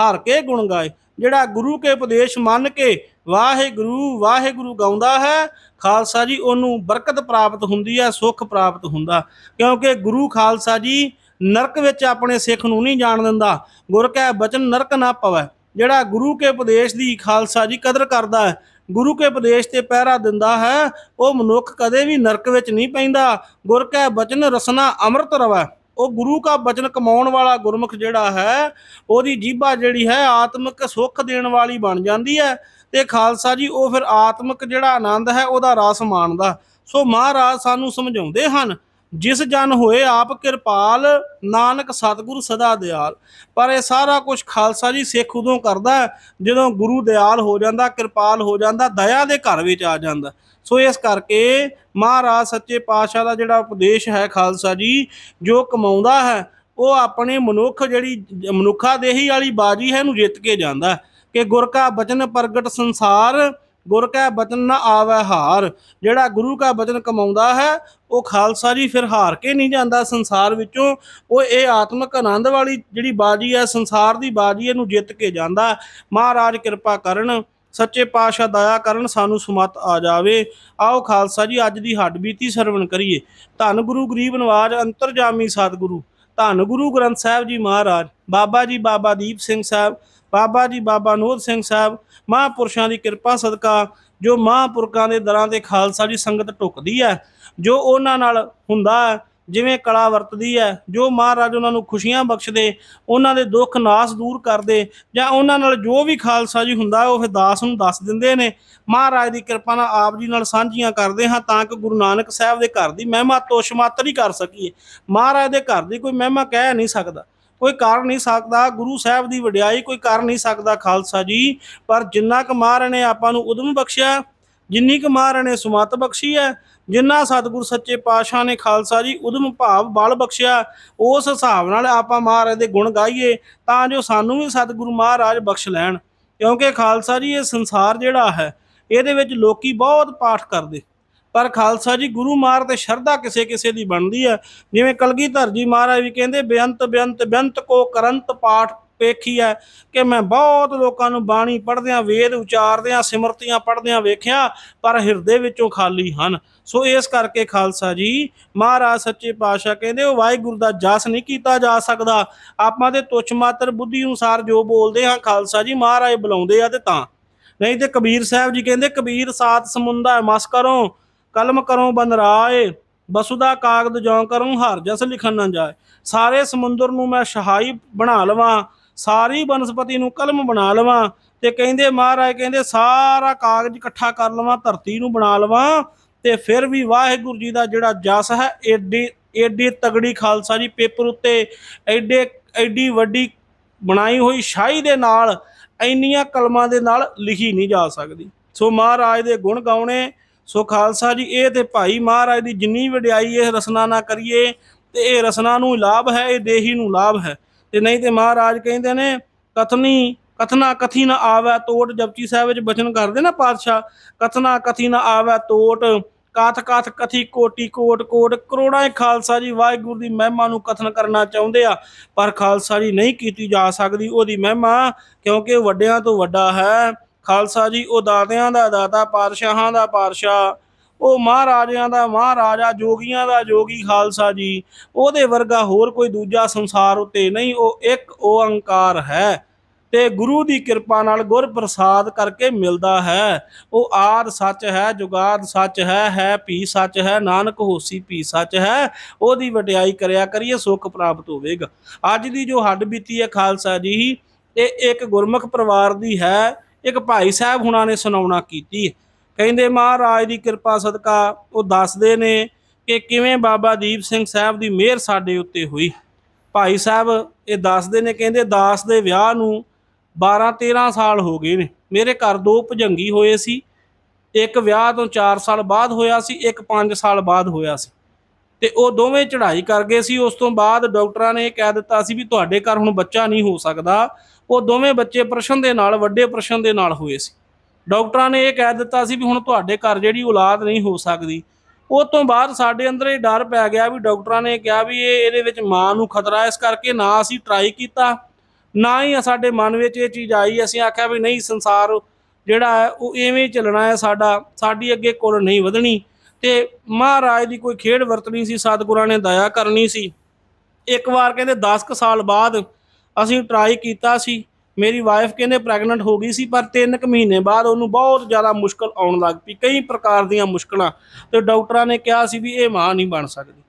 ਹਾਰ ਕੇ ਗੁਣ ਗਾਏ। ਜਿਹੜਾ ਗੁਰੂ ਕੇ ਉਪਦੇਸ਼ ਮੰਨ ਕੇ ਵਾਹਿਗੁਰੂ ਵਾਹਿਗੁਰੂ ਗਾਉਂਦਾ ਹੈ, ਖਾਲਸਾ ਜੀ ਉਹਨੂੰ ਬਰਕਤ ਪ੍ਰਾਪਤ ਹੁੰਦੀ ਹੈ, ਸੁੱਖ ਪ੍ਰਾਪਤ ਹੁੰਦਾ। ਕਿਉਂਕਿ ਗੁਰੂ ਖਾਲਸਾ ਜੀ ਨਰਕ ਵਿੱਚ ਆਪਣੇ ਸਿੱਖ ਨੂੰ ਨਹੀਂ ਜਾਣ ਦਿੰਦਾ। ਗੁਰ ਕੈ ਬਚਨ ਨਰਕ ਨਾ ਪਵੈ। ਜਿਹੜਾ ਗੁਰੂ ਕੇ ਉਪਦੇਸ਼ ਦੀ ਖਾਲਸਾ ਜੀ ਕਦਰ ਕਰਦਾ ਹੈ, ਗੁਰੂ ਕੇ ਉਪਦੇਸ਼ ਤੇ ਪਹਿਰਾ ਦਿੰਦਾ ਹੈ, ਉਹ ਮਨੁੱਖ ਕਦੇ ਵੀ ਨਰਕ ਵਿੱਚ ਨਹੀਂ ਪੈਂਦਾ। ਗੁਰ ਕੈ ਬਚਨ ਰਸਨਾ ਅੰਮ੍ਰਿਤ ਰਵੈ। ਉਹ ਗੁਰੂ ਕਾ ਬਚਨ ਕਮਾਉਣ ਵਾਲਾ ਗੁਰਮੁਖ ਜਿਹੜਾ ਹੈ, ਉਹਦੀ ਜੀਭਾ ਜਿਹੜੀ ਹੈ ਆਤਮਿਕ ਸੁੱਖ ਦੇਣ ਵਾਲੀ ਬਣ ਜਾਂਦੀ ਹੈ ਤੇ ਖਾਲਸਾ ਜੀ, ਉਹ ਫਿਰ ਆਤਮਿਕ ਜਿਹੜਾ ਆਨੰਦ ਹੈ, ਉਹਦਾ ਰਸ ਮਾਣਦਾ। ਸੋ ਮਹਾਰਾਜ ਸਾਨੂੰ ਸਮਝਾਉਂਦੇ ਹਨ ਜਿਸ ਜਨ ਹੋਏ ਆਪ ਕਿਰਪਾਲ, ਨਾਨਕ ਸਤਿਗੁਰ ਸਦਾ ਦਿਆਲ। ਪਰ ਇਹ ਸਾਰਾ ਕੁਝ ਖਾਲਸਾ ਜੀ ਸਿੱਖ ਉਦੋਂ ਕਰਦਾ ਜਦੋਂ ਗੁਰੂ ਦਿਆਲ ਹੋ ਜਾਂਦਾ, ਕਿਰਪਾਲ ਹੋ ਜਾਂਦਾ, ਦਇਆ ਦੇ ਘਰ ਵਿੱਚ ਆ ਜਾਂਦਾ। ਸੋ ਇਸ ਕਰਕੇ ਮਹਾਰਾਜ ਸੱਚੇ ਪਾਤਸ਼ਾਹ ਦਾ ਜਿਹੜਾ ਉਪਦੇਸ਼ ਹੈ ਖਾਲਸਾ ਜੀ, ਜੋ ਕਮਾਉਂਦਾ ਹੈ, ਉਹ ਆਪਣੇ ਮਨੁੱਖ ਜਿਹੜੀ ਮਨੁੱਖਾ ਦੇਹੀ ਵਾਲੀ ਬਾਜੀ ਹੈ, ਇਹਨੂੰ ਜਿੱਤ ਕੇ ਜਾਂਦਾ ਕਿ ਗੁਰ ਕਾ ਬਚਨ ਪ੍ਰਗਟ ਸੰਸਾਰ ਗੁਰ ਕਾ ਬਚਨ ਨਾ ਆਵੈ ਹਾਰ। ਜਿਹੜਾ ਗੁਰੂ ਕਾ ਬਚਨ ਕਮਾਉਂਦਾ ਹੈ, ਉਹ ਖਾਲਸਾ ਜੀ ਫਿਰ ਹਾਰ ਕੇ ਨਹੀਂ ਜਾਂਦਾ ਸੰਸਾਰ ਵਿੱਚੋਂ। ਉਹ ਇਹ ਆਤਮਿਕ ਆਨੰਦ ਵਾਲੀ ਜਿਹੜੀ ਬਾਜੀ ਹੈ, ਸੰਸਾਰ ਦੀ ਬਾਜੀ ਇਹਨੂੰ ਜਿੱਤ ਕੇ ਜਾਂਦਾ। ਮਹਾਰਾਜ ਕਿਰਪਾ ਕਰਨ, ਸੱਚੇ ਪਾਤਸ਼ਾਹ ਦਇਆ ਕਰਨ, ਸਾਨੂੰ ਸੁਮਤ ਆ ਜਾਵੇ। ਆਓ ਖਾਲਸਾ ਜੀ, ਅੱਜ ਦੀ ਹੱਡ ਬੀਤੀ ਸਰਵਣ ਕਰੀਏ। ਧੰਨ ਗੁਰੂ ਗਰੀਬ ਨਵਾਜ, ਅੰਤਰਜਾਮੀ ਸਤਿਗੁਰੂ। ਧੰਨ ਗੁਰੂ ਗ੍ਰੰਥ ਸਾਹਿਬ ਜੀ ਮਹਾਰਾਜ। ਬਾਬਾ ਜੀ, ਬਾਬਾ ਦੀਪ ਸਿੰਘ ਸਾਹਿਬ ਬਾਬਾ ਜੀ, ਬਾਬਾ ਨੂਰ ਸਿੰਘ ਸਾਹਿਬ, ਮਹਾਂਪੁਰਸ਼ਾਂ ਦੀ ਕਿਰਪਾ ਸਦਕਾ ਜੋ ਮਹਾਂਪੁਰਖਾਂ ਦੇ ਦਰਾਂ ਤੇ ਖਾਲਸਾ ਜੀ ਸੰਗਤ ਟੁਕਦੀ ਹੈ, ਜੋ ਉਹਨਾਂ ਨਾਲ ਹੁੰਦਾ ਹੈ, ਜਿਵੇਂ ਕਲਾ ਵਰਤਦੀ ਹੈ, ਜੋ ਮਹਾਰਾਜ ਉਹਨਾਂ ਨੂੰ ਖੁਸ਼ੀਆਂ ਬਖਸ਼ਦੇ, ਉਹਨਾਂ ਦੇ ਦੁੱਖ ਨਾਸ ਦੂਰ ਕਰਦੇ, ਜਾਂ ਉਹਨਾਂ ਨਾਲ ਜੋ ਵੀ ਖਾਲਸਾ ਜੀ ਹੁੰਦਾ ਉਹ ਫਿਰ ਦਾਸ ਨੂੰ ਦੱਸ ਦਿੰਦੇ ਨੇ। ਮਹਾਰਾਜ ਦੀ ਕਿਰਪਾ ਨਾਲ ਆਪ ਜੀ ਨਾਲ ਸਾਂਝੀਆਂ ਕਰਦੇ ਹਾਂ ਤਾਂ ਕਿ ਗੁਰੂ ਨਾਨਕ ਸਾਹਿਬ ਦੇ ਘਰ ਦੀ ਮਹਿਮਾ ਤੋਸ਼ ਮਾਤਰ ਹੀ ਕਰ ਸਕੀਏ। ਮਹਾਰਾਜ ਦੇ ਘਰ ਦੀ ਕੋਈ ਮਹਿਮਾ ਕਹਿ ਨਹੀਂ ਸਕਦਾ। ਕੋਈ ਕਰ ਨਹੀਂ ਸਕਦਾ, ਗੁਰੂ ਸਾਹਿਬ ਦੀ ਵਡਿਆਈ ਕੋਈ ਕਰ ਨਹੀਂ ਸਕਦਾ ਖਾਲਸਾ ਜੀ, ਪਰ ਜਿੰਨਾ ਕੁ ਮਹਾਰਾਜ ਨੇ ਆਪਾਂ ਨੂੰ ਉਦਮ ਬਖਸ਼ਿਆ, ਜਿੰਨੀ ਕੁ ਮਹਾਰਾਜ ਨੇ ਸੁਮਤ ਬਖਸ਼ੀ ਹੈ, ਜਿੰਨਾ ਸਤਿਗੁਰ ਸੱਚੇ ਪਾਤਸ਼ਾਹ ਨੇ ਖਾਲਸਾ ਜੀ ਉਦਮ ਭਾਵ ਬਲ ਬਖਸ਼ਿਆ, ਉਸ ਹਿਸਾਬ ਨਾਲ ਆਪਾਂ ਮਹਾਰਾਜ ਦੇ ਗੁਣ ਗਾਈਏ, ਤਾਂ ਜੋ ਸਾਨੂੰ ਵੀ ਸਤਿਗੁਰੂ ਮਹਾਰਾਜ ਬਖਸ਼ ਲੈਣ, ਕਿਉਂਕਿ ਖਾਲਸਾ ਜੀ ਇਹ ਸੰਸਾਰ ਜਿਹੜਾ ਹੈ, ਇਹਦੇ ਵਿੱਚ ਲੋਕੀ ਬਹੁਤ ਪਾਠ ਕਰਦੇ। ਪਰ ਖਾਲਸਾ ਜੀ, ਗੁਰੂ ਮਾਰ ਤੇ ਸ਼ਰਧਾ ਕਿਸੇ ਕਿਸੇ ਦੀ ਬਣਦੀ ਹੈ। ਜਿਵੇਂ ਕਲਗੀਧਰ ਜੀ ਮਹਾਰਾਜ ਵੀ ਕਹਿੰਦੇ, ਬੇਅੰਤ ਬੇਅੰਤ ਬੇਅੰਤ ਕੋ ਕਰੰਤ ਪਾਠ ਵੇਖੀ ਹੈ ਕਿ ਮੈਂ ਬਹੁਤ ਲੋਕਾਂ ਨੂੰ ਬਾਣੀ ਪੜ੍ਹਦਿਆਂ, ਵੇਦ ਉਚਾਰਦਿਆਂ, ਸਿਮਰਤੀਆਂ ਪੜ੍ਹਦਿਆਂ ਵੇਖਿਆ, ਪਰ ਹਿਰਦੇ ਵਿੱਚੋਂ ਖਾਲੀ ਹਨ। ਸੋ ਇਸ ਕਰਕੇ ਖਾਲਸਾ ਜੀ, ਮਹਾਰਾਜ ਸੱਚੇ ਪਾਤਸ਼ਾਹ ਕਹਿੰਦੇ, ਉਹ ਵਾਹਿਗੁਰੂ ਦਾ ਜਸ ਨਹੀਂ ਕੀਤਾ ਜਾ ਸਕਦਾ। ਆਪਾਂ ਦੇ ਤੁਛ ਮਾਤਰ ਬੁੱਧੀ ਅਨੁਸਾਰ ਜੋ ਬੋਲਦੇ ਹਾਂ, ਖਾਲਸਾ ਜੀ ਮਹਾਰਾਜ ਬੁਲਾਉਂਦੇ ਆ ਤੇ ਤਾਂ। ਨਹੀਂ ਤੇ ਕਬੀਰ ਸਾਹਿਬ ਜੀ ਕਹਿੰਦੇ, ਕਬੀਰ ਸਾਤ ਸਮੁੰਦਾ ਮਸ ਕਰੋ ਕਲਮ ਕਰੋ ਬੰਦਰਾਏ ਬਸੁਦਾ ਕਾਗਦ ਜੋਂ ਕਰੂੰ ਹਰ, ਜਸ ਲਿਖਣ ਨਾ ਜਾਏ। ਸਾਰੇ ਸਮੁੰਦਰ ਨੂੰ ਮੈਂ ਸ਼ਹਾਈ ਬਣਾ ਲਵਾਂ, ਸਾਰੀ ਬਨਸਪਤੀ ਨੂੰ ਕਲਮ ਬਣਾ ਲਵਾਂ ਤੇ ਕਹਿੰਦੇ ਮਹਾਰਾਜ ਕਹਿੰਦੇ ਸਾਰਾ ਕਾਗਜ਼ ਇਕੱਠਾ ਕਰ ਲਵਾਂ, ਧਰਤੀ ਨੂੰ ਬਣਾ ਲਵਾਂ ਤੇ ਫਿਰ ਵੀ ਵਾਹਿਗੁਰੂ ਜੀ ਦਾ ਜਿਹੜਾ ਜਸ ਹੈ, ਏਡੀ ਏਡੀ ਤਗੜੀ ਖਾਲਸਾ ਜੀ ਪੇਪਰ ਉੱਤੇ ਐਡੇ ਐਡੀ ਵੱਡੀ ਬਣਾਈ ਹੋਈ ਸ਼ਾਹੀ ਦੇ ਨਾਲ ਇੰਨੀਆਂ ਕਲਮਾਂ ਦੇ ਨਾਲ ਲਿਖੀ ਨਹੀਂ ਜਾ ਸਕਦੀ। ਸੋ ਮਹਾਰਾਜ ਦੇ ਗੁਣ ਗਾਉਣੇ ਸੋ ਖਾਲਸਾ ਜੀ, ਇਹ ਤੇ ਭਾਈ ਮਹਾਰਾਜ ਦੀ ਜਿੰਨੀ ਵਡਿਆਈ ਇਹ ਰਸਨਾ ਨਾ ਕਰੀਏ ਤੇ ਇਹ ਰਸਨਾ ਨੂੰ ਲਾਭ ਹੈ, ਇਹ ਦੇਹੀ ਨੂੰ ਲਾਭ ਹੈ। ਤੇ ਨਹੀਂ ਤੇ ਮਹਾਰਾਜ ਕਹਿੰਦੇ ਨੇ, ਕਥਨੀ, ਕਥਨਾ ਕਥੀ ਨਾ ਆਵੈ ਤੋਟ, ਜਪਜੀ ਸਾਹਿਬ ਵਿੱਚ ਬਚਨ ਕਰਦੇ ਨਾ ਪਾਤਸ਼ਾਹ, ਕਥਨਾ ਕਥੀ ਨਾ ਆਵੈ ਤੋਟ, ਕਾਥ ਕਾਥ ਕਥੀ ਕੋਟੀ ਕੋਟ ਕੋਟ, ਕਰੋੜਾਂ ਖਾਲਸਾ ਜੀ, ਵਾਹਿਗੁਰੂ ਦੀ ਮਹਿਮਾ ਨੂੰ ਕਥਨ ਕਰਨਾ ਚਾਹੁੰਦੇ ਆ, ਪਰ ਖਾਲਸਾ ਜੀ ਨਹੀਂ ਕੀਤੀ ਜਾ ਸਕਦੀ, ਉਹਦੀ ਮਹਿਮਾ ਕਿਉਂਕਿ ਵੱਡਿਆਂ ਤੋਂ ਵੱਡਾ ਹੈ। ਖਾਲਸਾ ਜੀ, ਉਹ ਦਾਤਿਆਂ ਦਾ ਦਾਤਾ, ਪਾਤਸ਼ਾਹਾਂ ਦਾ ਪਾਤਸ਼ਾਹ, ਉਹ ਮਹਾਰਾਜਿਆਂ ਦਾ ਮਹਾਰਾਜਾ, ਜੋਗੀਆਂ ਦਾ ਜੋਗੀ ਖਾਲਸਾ ਜੀ। ਉਹਦੇ ਵਰਗਾ ਹੋਰ ਕੋਈ ਦੂਜਾ ਸੰਸਾਰ ਉੱਤੇ ਨਹੀਂ, ਉਹ ਇੱਕ ਓੰਕਾਰ ਹੈ ਤੇ ਗੁਰੂ ਦੀ ਕਿਰਪਾ ਨਾਲ ਗੁਰ ਪ੍ਰਸਾਦ ਕਰਕੇ ਮਿਲਦਾ ਹੈ। ਉਹ ਆਦ ਸੱਚ ਹੈ, ਜੁਗਾਦ ਸੱਚ ਹੈ ਹੈ ਭੀ ਸੱਚ ਹੈ, ਨਾਨਕ ਹੋਸੀ ਭੀ ਸੱਚ ਹੈ। ਉਹਦੀ ਵਡਿਆਈ ਕਰਿਆ ਕਰੀਏ, ਸੁੱਖ ਪ੍ਰਾਪਤ ਹੋਵੇਗਾ। ਅੱਜ ਦੀ ਜੋ ਹੱਡ ਬੀਤੀ ਹੈ ਖਾਲਸਾ ਜੀ, ਇਹ ਇੱਕ ਗੁਰਮੁਖ ਪਰਿਵਾਰ ਦੀ ਹੈ। ਇੱਕ ਭਾਈ ਸਾਹਿਬ ਹੁਣਾਂ ਨੇ ਸੁਣਾਉਣਾ ਕੀਤੀ। ਕਹਿੰਦੇ, ਮਹਾਰਾਜ ਦੀ ਕਿਰਪਾ ਸਦਕਾ ਉਹ ਦੱਸਦੇ ਨੇ ਕਿ ਕਿਵੇਂ ਬਾਬਾ ਦੀਪ ਸਿੰਘ ਸਾਹਿਬ ਦੀ ਮਿਹਰ ਸਾਡੇ ਉੱਤੇ ਹੋਈ। ਭਾਈ ਸਾਹਿਬ ਇਹ ਦੱਸਦੇ ਨੇ, ਕਹਿੰਦੇ, ਦਾਸ ਦੇ ਵਿਆਹ ਨੂੰ 12 13 ਸਾਲ ਹੋ ਗਏ ਨੇ। ਮੇਰੇ ਘਰ ਦੋ ਭਜੰਗੀ ਹੋਏ ਸੀ। ਇੱਕ ਵਿਆਹ ਤੋਂ 4 ਸਾਲ ਬਾਅਦ ਹੋਇਆ ਸੀ, ਇੱਕ 5 ਸਾਲ ਬਾਅਦ ਹੋਇਆ ਸੀ। ਤੇ ਉਹ ਦੋਵੇਂ ਚੜ੍ਹਾਈ ਕਰ ਗਏ ਸੀ। ਉਸ ਤੋਂ ਬਾਅਦ ਡਾਕਟਰਾਂ ਨੇ ਇਹ ਕਹਿ ਦਿੱਤਾ ਸੀ ਵੀ ਤੁਹਾਡੇ ਘਰ ਹੁਣ ਬੱਚਾ ਨਹੀਂ ਹੋ ਸਕਦਾ। ਉਹ ਦੋਵੇਂ ਬੱਚੇ ਪ੍ਰਸ਼ਨ ਦੇ ਨਾਲ, ਵੱਡੇ ਪ੍ਰਸ਼ਨ ਦੇ ਨਾਲ ਹੋਏ ਸੀ। ਡਾਕਟਰਾਂ ਨੇ ਇਹ ਕਹਿ ਦਿੱਤਾ ਸੀ ਵੀ ਹੁਣ ਤੁਹਾਡੇ ਘਰ ਜਿਹੜੀ ਔਲਾਦ ਨਹੀਂ ਹੋ ਸਕਦੀ। ਉਸ ਤੋਂ ਬਾਅਦ ਸਾਡੇ ਅੰਦਰ ਇਹ ਡਰ ਪੈ ਗਿਆ ਵੀ ਡਾਕਟਰਾਂ ਨੇ ਕਿਹਾ ਵੀ ਇਹ ਇਹਦੇ ਵਿੱਚ ਮਾਂ ਨੂੰ ਖਤਰਾ ਇਸ ਕਰਕੇ ਨਾ ਅਸੀਂ ਟਰਾਈ ਕੀਤਾ, ਨਾ ਹੀ ਸਾਡੇ ਮਨ ਵਿੱਚ ਇਹ ਚੀਜ਼ ਆਈ। ਅਸੀਂ ਆਖਿਆ ਵੀ ਨਹੀਂ, ਸੰਸਾਰ ਜਿਹੜਾ ਹੈ ਉਹ ਐਵੇਂ ਹੀ ਚੱਲਣਾ ਹੈ। ਸਾਡਾ, ਸਾਡੀ ਅੱਗੇ ਕੋਲ ਨਹੀਂ ਵਧਣੀ। ਤੇ ਮਹਾਰਾਜ ਦੀ ਕੋਈ ਖੇਡ ਵਰਤਣੀ ਸੀ, ਸਤਿਗੁਰਾਂ ਨੇ ਦਇਆ ਕਰਨੀ ਸੀ। ਇੱਕ ਵਾਰ ਕਹਿੰਦੇ 10 ਕੁ ਸਾਲ ਬਾਅਦ ਅਸੀਂ ਟਰਾਈ ਕੀਤਾ ਸੀ। ਮੇਰੀ ਵਾਈਫ ਕਹਿੰਦੇ ਪ੍ਰੈਗਨੈਂਟ ਹੋ ਗਈ ਸੀ, ਪਰ 3 ਕੁ ਮਹੀਨੇ ਬਾਅਦ ਉਹਨੂੰ ਬਹੁਤ ਜ਼ਿਆਦਾ ਮੁਸ਼ਕਲ ਆਉਣ ਲੱਗ ਪਈ, ਕਈ ਪ੍ਰਕਾਰ ਦੀਆਂ ਮੁਸ਼ਕਲਾਂ। ਤੇ ਡਾਕਟਰਾਂ ਨੇ ਕਿਹਾ ਸੀ ਵੀ ਇਹ ਮਾਂ ਨਹੀਂ ਬਣ ਸਕਦੀ।